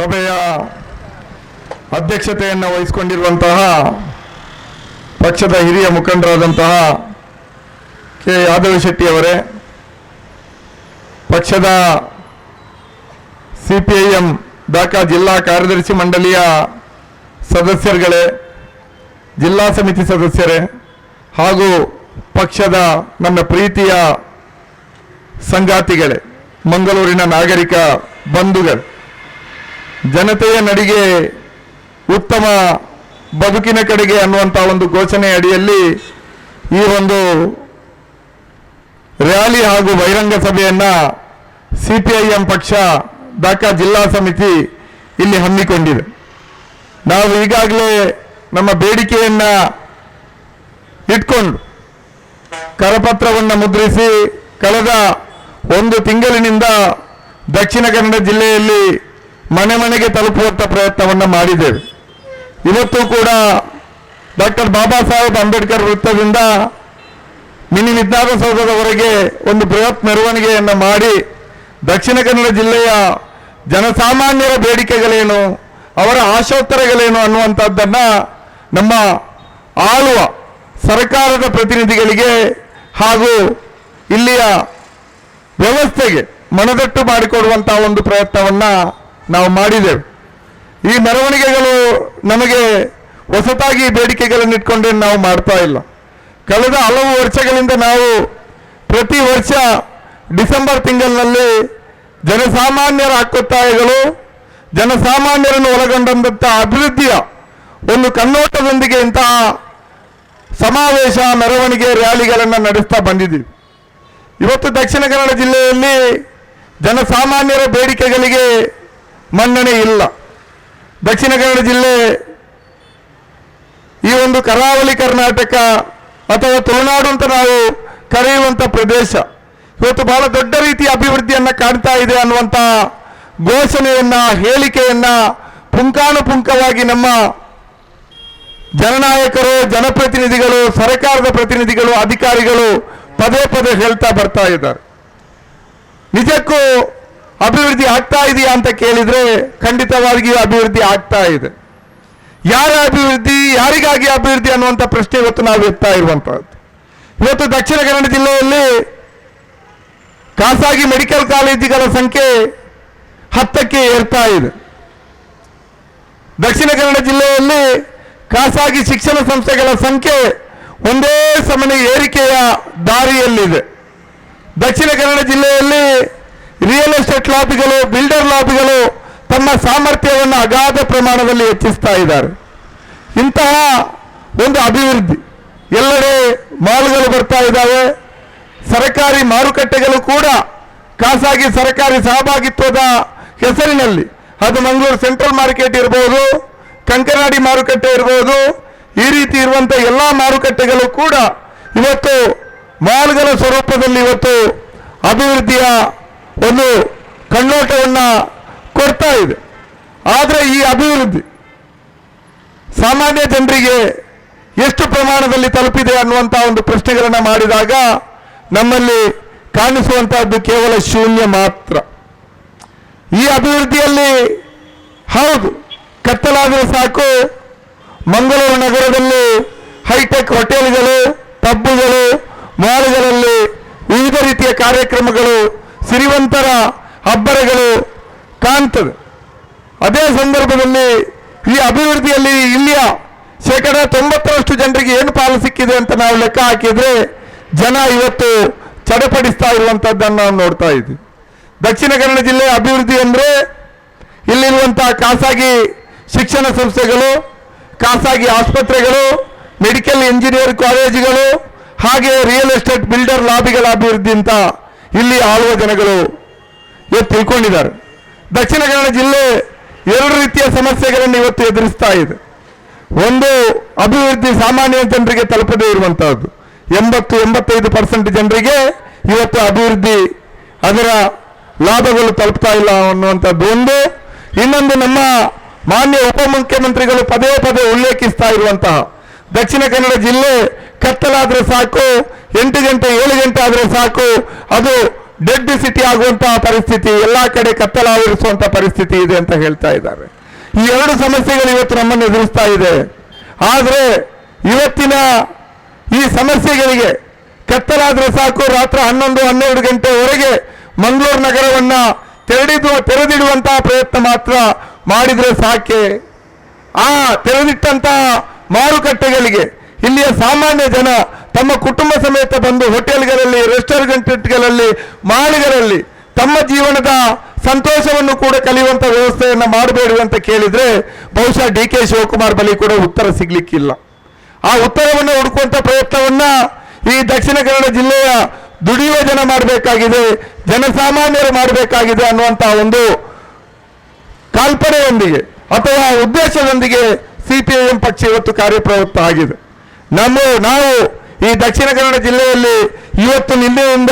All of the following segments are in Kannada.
ಸಭೆಯ ಅಧ್ಯಕ್ಷತೆಯನ್ನು ವಹಿಸಿಕೊಂಡಿರುವಂತಹ ಪಕ್ಷದ ಹಿರಿಯ ಮುಖಂಡರಾದಂತಹ ಕೆ. ಯಾದವ್ ಶೆಟ್ಟಿಯವರೇ ಪಕ್ಷದ ಸಿ ಪಿ ಎಂ ಢಾಕಾ ಜಿಲ್ಲಾ ಕಾರ್ಯದರ್ಶಿ ಮಂಡಳಿಯ ಸದಸ್ಯರುಗಳೇ, ಜಿಲ್ಲಾ ಸಮಿತಿ ಸದಸ್ಯರೇ ಹಾಗೂ ಪಕ್ಷದ ನನ್ನ ಪ್ರೀತಿಯ ಸಂಗಾತಿಗಳೇ, ಮಂಗಳೂರಿನ ನಾಗರಿಕ ಬಂಧುಗಳು. ಜನತೆಯ ನಡಿಗೆ ಉತ್ತಮ ಬದುಕಿನ ಕಡೆಗೆ ಅನ್ನುವಂಥ ಒಂದು ಘೋಷಣೆ ಅಡಿಯಲ್ಲಿ ಈ ಒಂದು ರ್ಯಾಲಿ ಹಾಗೂ ಬಹಿರಂಗ ಸಭೆಯನ್ನ ಎಂ ಪಕ್ಷ ಢಾಕಾ ಜಿಲ್ಲಾ ಸಮಿತಿ ಇಲ್ಲಿ ಹಮ್ಮಿಕೊಂಡಿದೆ. ನಾವು ಈಗಾಗಲೇ ನಮ್ಮ ಬೇಡಿಕೆಯನ್ನ ಇಟ್ಕೊಂಡು ಕರಪತ್ರವನ್ನು ಮುದ್ರಿಸಿ ಕಳೆದ ಒಂದು ತಿಂಗಳಿನಿಂದ ದಕ್ಷಿಣ ಕನ್ನಡ ಜಿಲ್ಲೆಯಲ್ಲಿ ಮನೆ ಮನೆಗೆ ತಲುಪುವಂಥ ಪ್ರಯತ್ನವನ್ನು ಮಾಡಿದ್ದೇವೆ. ಇವತ್ತು ಕೂಡ ಡಾಕ್ಟರ್ ಬಾಬಾ ಸಾಹೇಬ್ ಅಂಬೇಡ್ಕರ್ ವೃತ್ತದಿಂದ ಮಿನಿ ವಿಜ್ಞಾನಸೌಧದವರೆಗೆ ಒಂದು ಬೃಹತ್ ಮೆರವಣಿಗೆಯನ್ನು ಮಾಡಿ ದಕ್ಷಿಣ ಕನ್ನಡ ಜಿಲ್ಲೆಯ ಜನಸಾಮಾನ್ಯರ ಬೇಡಿಕೆಗಳೇನು, ಅವರ ಆಶೋತ್ತರಗಳೇನು ಅನ್ನುವಂಥದ್ದನ್ನ ನಮ್ಮ ಆಳುವ ಸರ್ಕಾರದ ಪ್ರತಿನಿಧಿಗಳಿಗೆ ಹಾಗೂ ಇಲ್ಲಿಯ ವ್ಯವಸ್ಥೆಗೆ ಮನದಟ್ಟು ಮಾಡಿಕೊಡುವಂತಹ ಒಂದು ಪ್ರಯತ್ನವನ್ನ ನಾವು ಮಾಡಿದೆವು. ಈ ಮೆರವಣಿಗೆಗಳು ನಮಗೆ ಹೊಸತಾಗಿ ಬೇಡಿಕೆಗಳನ್ನು ಇಟ್ಕೊಂಡೇ ನಾವು ಮಾಡ್ತಾ ಇಲ್ಲ. ಕಳೆದ ಹಲವು ವರ್ಷಗಳಿಂದ ನಾವು ಪ್ರತಿ ವರ್ಷ ಡಿಸೆಂಬರ್ ತಿಂಗಳಿನಲ್ಲಿ ಜನಸಾಮಾನ್ಯರ ಹಕ್ಕೊತ್ತಾಯಗಳು ಜನಸಾಮಾನ್ಯರನ್ನು ಒಳಗೊಂಡಂತಹ ಅಭಿವೃದ್ಧಿಯ ಒಂದು ಕಣ್ಣೋಟದೊಂದಿಗೆ ಇಂತಹ ಸಮಾವೇಶ, ಮೆರವಣಿಗೆ, ರ್ಯಾಲಿಗಳನ್ನು ನಡೆಸ್ತಾ ಬಂದಿದ್ದೀವಿ. ಇವತ್ತು ದಕ್ಷಿಣ ಕನ್ನಡ ಜಿಲ್ಲೆಯಲ್ಲಿ ಜನಸಾಮಾನ್ಯರ ಬೇಡಿಕೆಗಳಿಗೆ ಮನ್ನಣೆ ಇಲ್ಲ. ದಕ್ಷಿಣ ಕನ್ನಡ ಜಿಲ್ಲೆ ಈ ಒಂದು ಕರಾವಳಿ ಕರ್ನಾಟಕ ಅಥವಾ ತುಳುನಾಡು ಅಂತ ನಾವು ಕರೆಯುವಂಥ ಪ್ರದೇಶ. ಇವತ್ತು ಬಹಳ ದೊಡ್ಡ ರೀತಿಯ ಅಭಿವೃದ್ಧಿಯನ್ನು ಕಾಣ್ತಾ ಇದೆ ಅನ್ನುವಂಥ ಘೋಷಣೆಯನ್ನ, ಹೇಳಿಕೆಯನ್ನ ಪುಂಕಾನುಪುಂಕವಾಗಿ ನಮ್ಮ ಜನನಾಯಕರು, ಜನಪ್ರತಿನಿಧಿಗಳು, ಸರ್ಕಾರದ ಪ್ರತಿನಿಧಿಗಳು, ಅಧಿಕಾರಿಗಳು ಪದೇ ಪದೇ ಹೇಳ್ತಾ ಬರ್ತಾ ಇದ್ದಾರೆ. ನಿಜಕ್ಕೂ ಅಭಿವೃದ್ಧಿ ಆಗ್ತಾ ಇದೆಯಾ ಅಂತ ಕೇಳಿದ್ರೆ ಖಂಡಿತವಾಗಿಯೂ ಅಭಿವೃದ್ಧಿ ಆಗ್ತಾ ಇದೆ. ಯಾರ ಅಭಿವೃದ್ಧಿ, ಯಾರಿಗಾಗಿ ಅಭಿವೃದ್ಧಿ ಅನ್ನುವಂಥ ಪ್ರಶ್ನೆ ಇವತ್ತು ನಾವು ಎತ್ತಾ ಇರುವಂತಹದ್ದು ಇವತ್ತು ದಕ್ಷಿಣ ಕನ್ನಡ ಜಿಲ್ಲೆಯಲ್ಲಿ ಖಾಸಗಿ ಮೆಡಿಕಲ್ ಕಾಲೇಜುಗಳ ಸಂಖ್ಯೆ ಹತ್ತಕ್ಕೆ ಏರ್ತಾ ಇದೆ. ದಕ್ಷಿಣ ಕನ್ನಡ ಜಿಲ್ಲೆಯಲ್ಲಿ ಖಾಸಗಿ ಶಿಕ್ಷಣ ಸಂಸ್ಥೆಗಳ ಸಂಖ್ಯೆ ಒಂದೇ ಸಮನೆ ಏರಿಕೆಯ ದಾರಿಯಲ್ಲಿದೆ. ದಕ್ಷಿಣ ಕನ್ನಡ ಜಿಲ್ಲೆಯಲ್ಲಿ ರಿಯಲ್ ಎಸ್ಟೇಟ್ ಲಾಬಿಗಳು ಬಿಲ್ಡರ್ ಲಾಬಿಗಳು ತಮ್ಮ ಸಾಮರ್ಥ್ಯವನ್ನು ಅಗಾಧ ಪ್ರಮಾಣದಲ್ಲಿ ಹೆಚ್ಚಿಸ್ತಾ ಇದ್ದಾರೆ. ಇಂತಹ ಒಂದು ಅಭಿವೃದ್ಧಿ ಎಲ್ಲೆಡೆ ಮಾಲ್ಗಳು ಬರ್ತಾ ಇದ್ದಾವೆ. ಸರಕಾರಿ ಮಾರುಕಟ್ಟೆಗಳು ಕೂಡ ಖಾಸಗಿ ಸರಕಾರಿ ಸಹಭಾಗಿತ್ವದ ಹೆಸರಿನಲ್ಲಿ, ಅದು ಮಂಗಳೂರು ಸೆಂಟ್ರಲ್ ಮಾರ್ಕೆಟ್ ಇರಬಹುದು ಕಂಕನಾಡಿ ಮಾರುಕಟ್ಟೆ ಇರಬಹುದು ಈ ರೀತಿ ಇರುವಂಥ ಎಲ್ಲ ಮಾರುಕಟ್ಟೆಗಳು ಕೂಡ ಇವತ್ತು ಮಾಲ್ಗಳ ಸ್ವರೂಪದಲ್ಲಿ ಇವತ್ತು ಅಭಿವೃದ್ಧಿಯ ಒಂದು ಕಣ್ಣೋಟವನ್ನು ಕೊಡ್ತಾ ಇದೆ. ಆದರೆ ಈ ಅಭಿವೃದ್ಧಿ ಸಾಮಾನ್ಯ ಜನರಿಗೆ ಎಷ್ಟು ಪ್ರಮಾಣದಲ್ಲಿ ತಲುಪಿದೆ ಅನ್ನುವಂಥ ಒಂದು ಪ್ರಶ್ನೆಗಳನ್ನು ಮಾಡಿದಾಗ ನಮ್ಮಲ್ಲಿ ಕಾಣಿಸುವಂತಹದ್ದು ಕೇವಲ ಶೂನ್ಯ ಮಾತ್ರ. ಈ ಅಭಿವೃದ್ಧಿಯಲ್ಲಿ ಹೌದು, ಕತ್ತಲಾದರೆ ಸಾಕು. ಮಂಗಳೂರು ನಗರದಲ್ಲಿ ಹೈಟೆಕ್ ಹೋಟೆಲ್ಗಳು ಪಬ್ಬುಗಳು ಮಾಲ್ಗಳಲ್ಲಿ ವಿವಿಧ ರೀತಿಯ ಕಾರ್ಯಕ್ರಮಗಳು ಸಿರಿವಂತರ ಅಬ್ಬರಗಳು ಕಾಣ್ತದೆ ಅದೇ ಸಂದರ್ಭದಲ್ಲಿ ಈ ಅಭಿವೃದ್ಧಿಯಲ್ಲಿ ಇಲ್ಲಿಯ ಶೇಕಡ ತೊಂಬತ್ತರಷ್ಟು ಜನರಿಗೆ ಏನು ಪಾಲು ಸಿಕ್ಕಿದೆ ಅಂತ ನಾವು ಲೆಕ್ಕ ಹಾಕಿದ್ರೆ ಜನ ಇವತ್ತು ಚಡಪಡಿಸ್ತಾ ಇರುವಂತದ್ದನ್ನು ನಾವು ನೋಡ್ತಾ ಇದ್ದೀವಿ. ದಕ್ಷಿಣ ಕನ್ನಡ ಜಿಲ್ಲೆ ಅಭಿವೃದ್ಧಿ ಅಂದ್ರೆ ಇಲ್ಲಿರುವಂತಹ ಖಾಸಗಿ ಶಿಕ್ಷಣ ಸಂಸ್ಥೆಗಳು, ಖಾಸಗಿ ಆಸ್ಪತ್ರೆಗಳು, ಮೆಡಿಕಲ್ ಇಂಜಿನಿಯರ್ ಕಾಲೇಜುಗಳು, ಹಾಗೆ ರಿಯಲ್ ಎಸ್ಟೇಟ್ ಬಿಲ್ಡರ್ ಲಾಬಿಗಳ ಅಭಿವೃದ್ಧಿ ಅಂತ ಇಲ್ಲಿ ಆಳುವ ಜನಗಳು ಇವತ್ತು ತಿಳ್ಕೊಂಡಿದ್ದಾರೆ. ದಕ್ಷಿಣ ಕನ್ನಡ ಜಿಲ್ಲೆ ಎರಡು ರೀತಿಯ ಸಮಸ್ಯೆಗಳನ್ನು ಇವತ್ತು ಎದುರಿಸ್ತಾ ಇದೆ. ಒಂದು, ಅಭಿವೃದ್ಧಿ ಸಾಮಾನ್ಯ ಜನರಿಗೆ ತಲುಪದೇ ಇರುವಂತಹದ್ದು. ಎಂಬತ್ತು, ಎಂಬತ್ತೈದು ಪರ್ಸೆಂಟ್ ಜನರಿಗೆ ಇವತ್ತು ಅಭಿವೃದ್ಧಿ ಅದರ ಲಾಭಗಳು ತಲುಪ್ತಾ ಇಲ್ಲ ಅನ್ನುವಂಥದ್ದು ಒಂದು. ಇನ್ನೊಂದು, ನಮ್ಮ ಮಾನ್ಯ ಉಪಮುಖ್ಯಮಂತ್ರಿಗಳು ಪದೇ ಪದೇ ಉಲ್ಲೇಖಿಸ್ತಾ ಇರುವಂತಹ ದಕ್ಷಿಣ ಕನ್ನಡ ಜಿಲ್ಲೆ ಕತ್ತಲಾದ್ರೆ ಸಾಕು, ಎಂಟು ಗಂಟೆ, ಏಳು ಗಂಟೆ ಆದ್ರೆ ಸಾಕು, ಅದು ಡೆಡ್ ಸಿಟಿ ಆಗುವಂತಹ ಪರಿಸ್ಥಿತಿ, ಎಲ್ಲ ಕಡೆ ಕತ್ತಲಾವರಿಸುವಂತಹ ಪರಿಸ್ಥಿತಿ ಇದೆ ಅಂತ ಹೇಳ್ತಾ ಇದ್ದಾರೆ. ಈ ಎರಡು ಸಮಸ್ಯೆಗಳು ಇವತ್ತು ನಮ್ಮನ್ನು ಎದುರಿಸ್ತಾ ಇದೆ. ಆದರೆ ಇವತ್ತಿನ ಈ ಸಮಸ್ಯೆಗಳಿಗೆ ಕತ್ತಲಾದ್ರೆ ಸಾಕು, ರಾತ್ರಿ ಹನ್ನೊಂದು, ಹನ್ನೆರಡು ಗಂಟೆವರೆಗೆ ಮಂಗಳೂರು ನಗರವನ್ನ ತೆರೆದಿದ್ದು ತೆರೆದಿಡುವಂತಹ ಪ್ರಯತ್ನ ಮಾತ್ರ ಮಾಡಿದ್ರೆ ಸಾಕೆ. ಆ ತೆರೆದಿಟ್ಟಂತಹ ಮಾರುಕಟ್ಟೆಗಳಿಗೆ ಇಲ್ಲಿಯ ಸಾಮಾನ್ಯ ಜನ ತಮ್ಮ ಕುಟುಂಬ ಸಮೇತ ಬಂದು ಹೋಟೆಲ್ಗಳಲ್ಲಿ, ರೆಸ್ಟೋರೆಂಟ್ಗಳಲ್ಲಿ ಮಾಳಿಗಳಲ್ಲಿ ತಮ್ಮ ಜೀವನದ ಸಂತೋಷವನ್ನು ಕೂಡ ಕಲಿಯುವಂತ ವ್ಯವಸ್ಥೆಯನ್ನು ಮಾಡಬೇಡಿ ಅಂತ ಕೇಳಿದ್ರೆ ಬಹುಶಃ ಡಿ ಕೆ ಶಿವಕುಮಾರ್ ಬಳಿ ಕೂಡ ಉತ್ತರ ಸಿಗ್ಲಿಕ್ಕಿಲ್ಲ. ಆ ಉತ್ತರವನ್ನು ಹುಡುಕುವಂತ ಪ್ರಯತ್ನವನ್ನ ಈ ದಕ್ಷಿಣ ಕನ್ನಡ ಜಿಲ್ಲೆಯ ದುಡಿಯುವ ಜನ ಮಾಡಬೇಕಾಗಿದೆ, ಜನಸಾಮಾನ್ಯರು ಮಾಡಬೇಕಾಗಿದೆ ಅನ್ನುವಂತಹ ಒಂದು ಕಲ್ಪನೆಯೊಂದಿಗೆ ಅಥವಾ ಉದ್ದೇಶದೊಂದಿಗೆ ಸಿಪಿಐಎಂ ಪಕ್ಷ ಇವತ್ತು ಕಾರ್ಯಪ್ರವೃತ್ತ ಆಗಿದೆ. ನಮ್ಮ, ನಾವು ಈ ದಕ್ಷಿಣ ಕನ್ನಡ ಜಿಲ್ಲೆಯಲ್ಲಿ ಇವತ್ತು ನಿನ್ನೆಯಿಂದ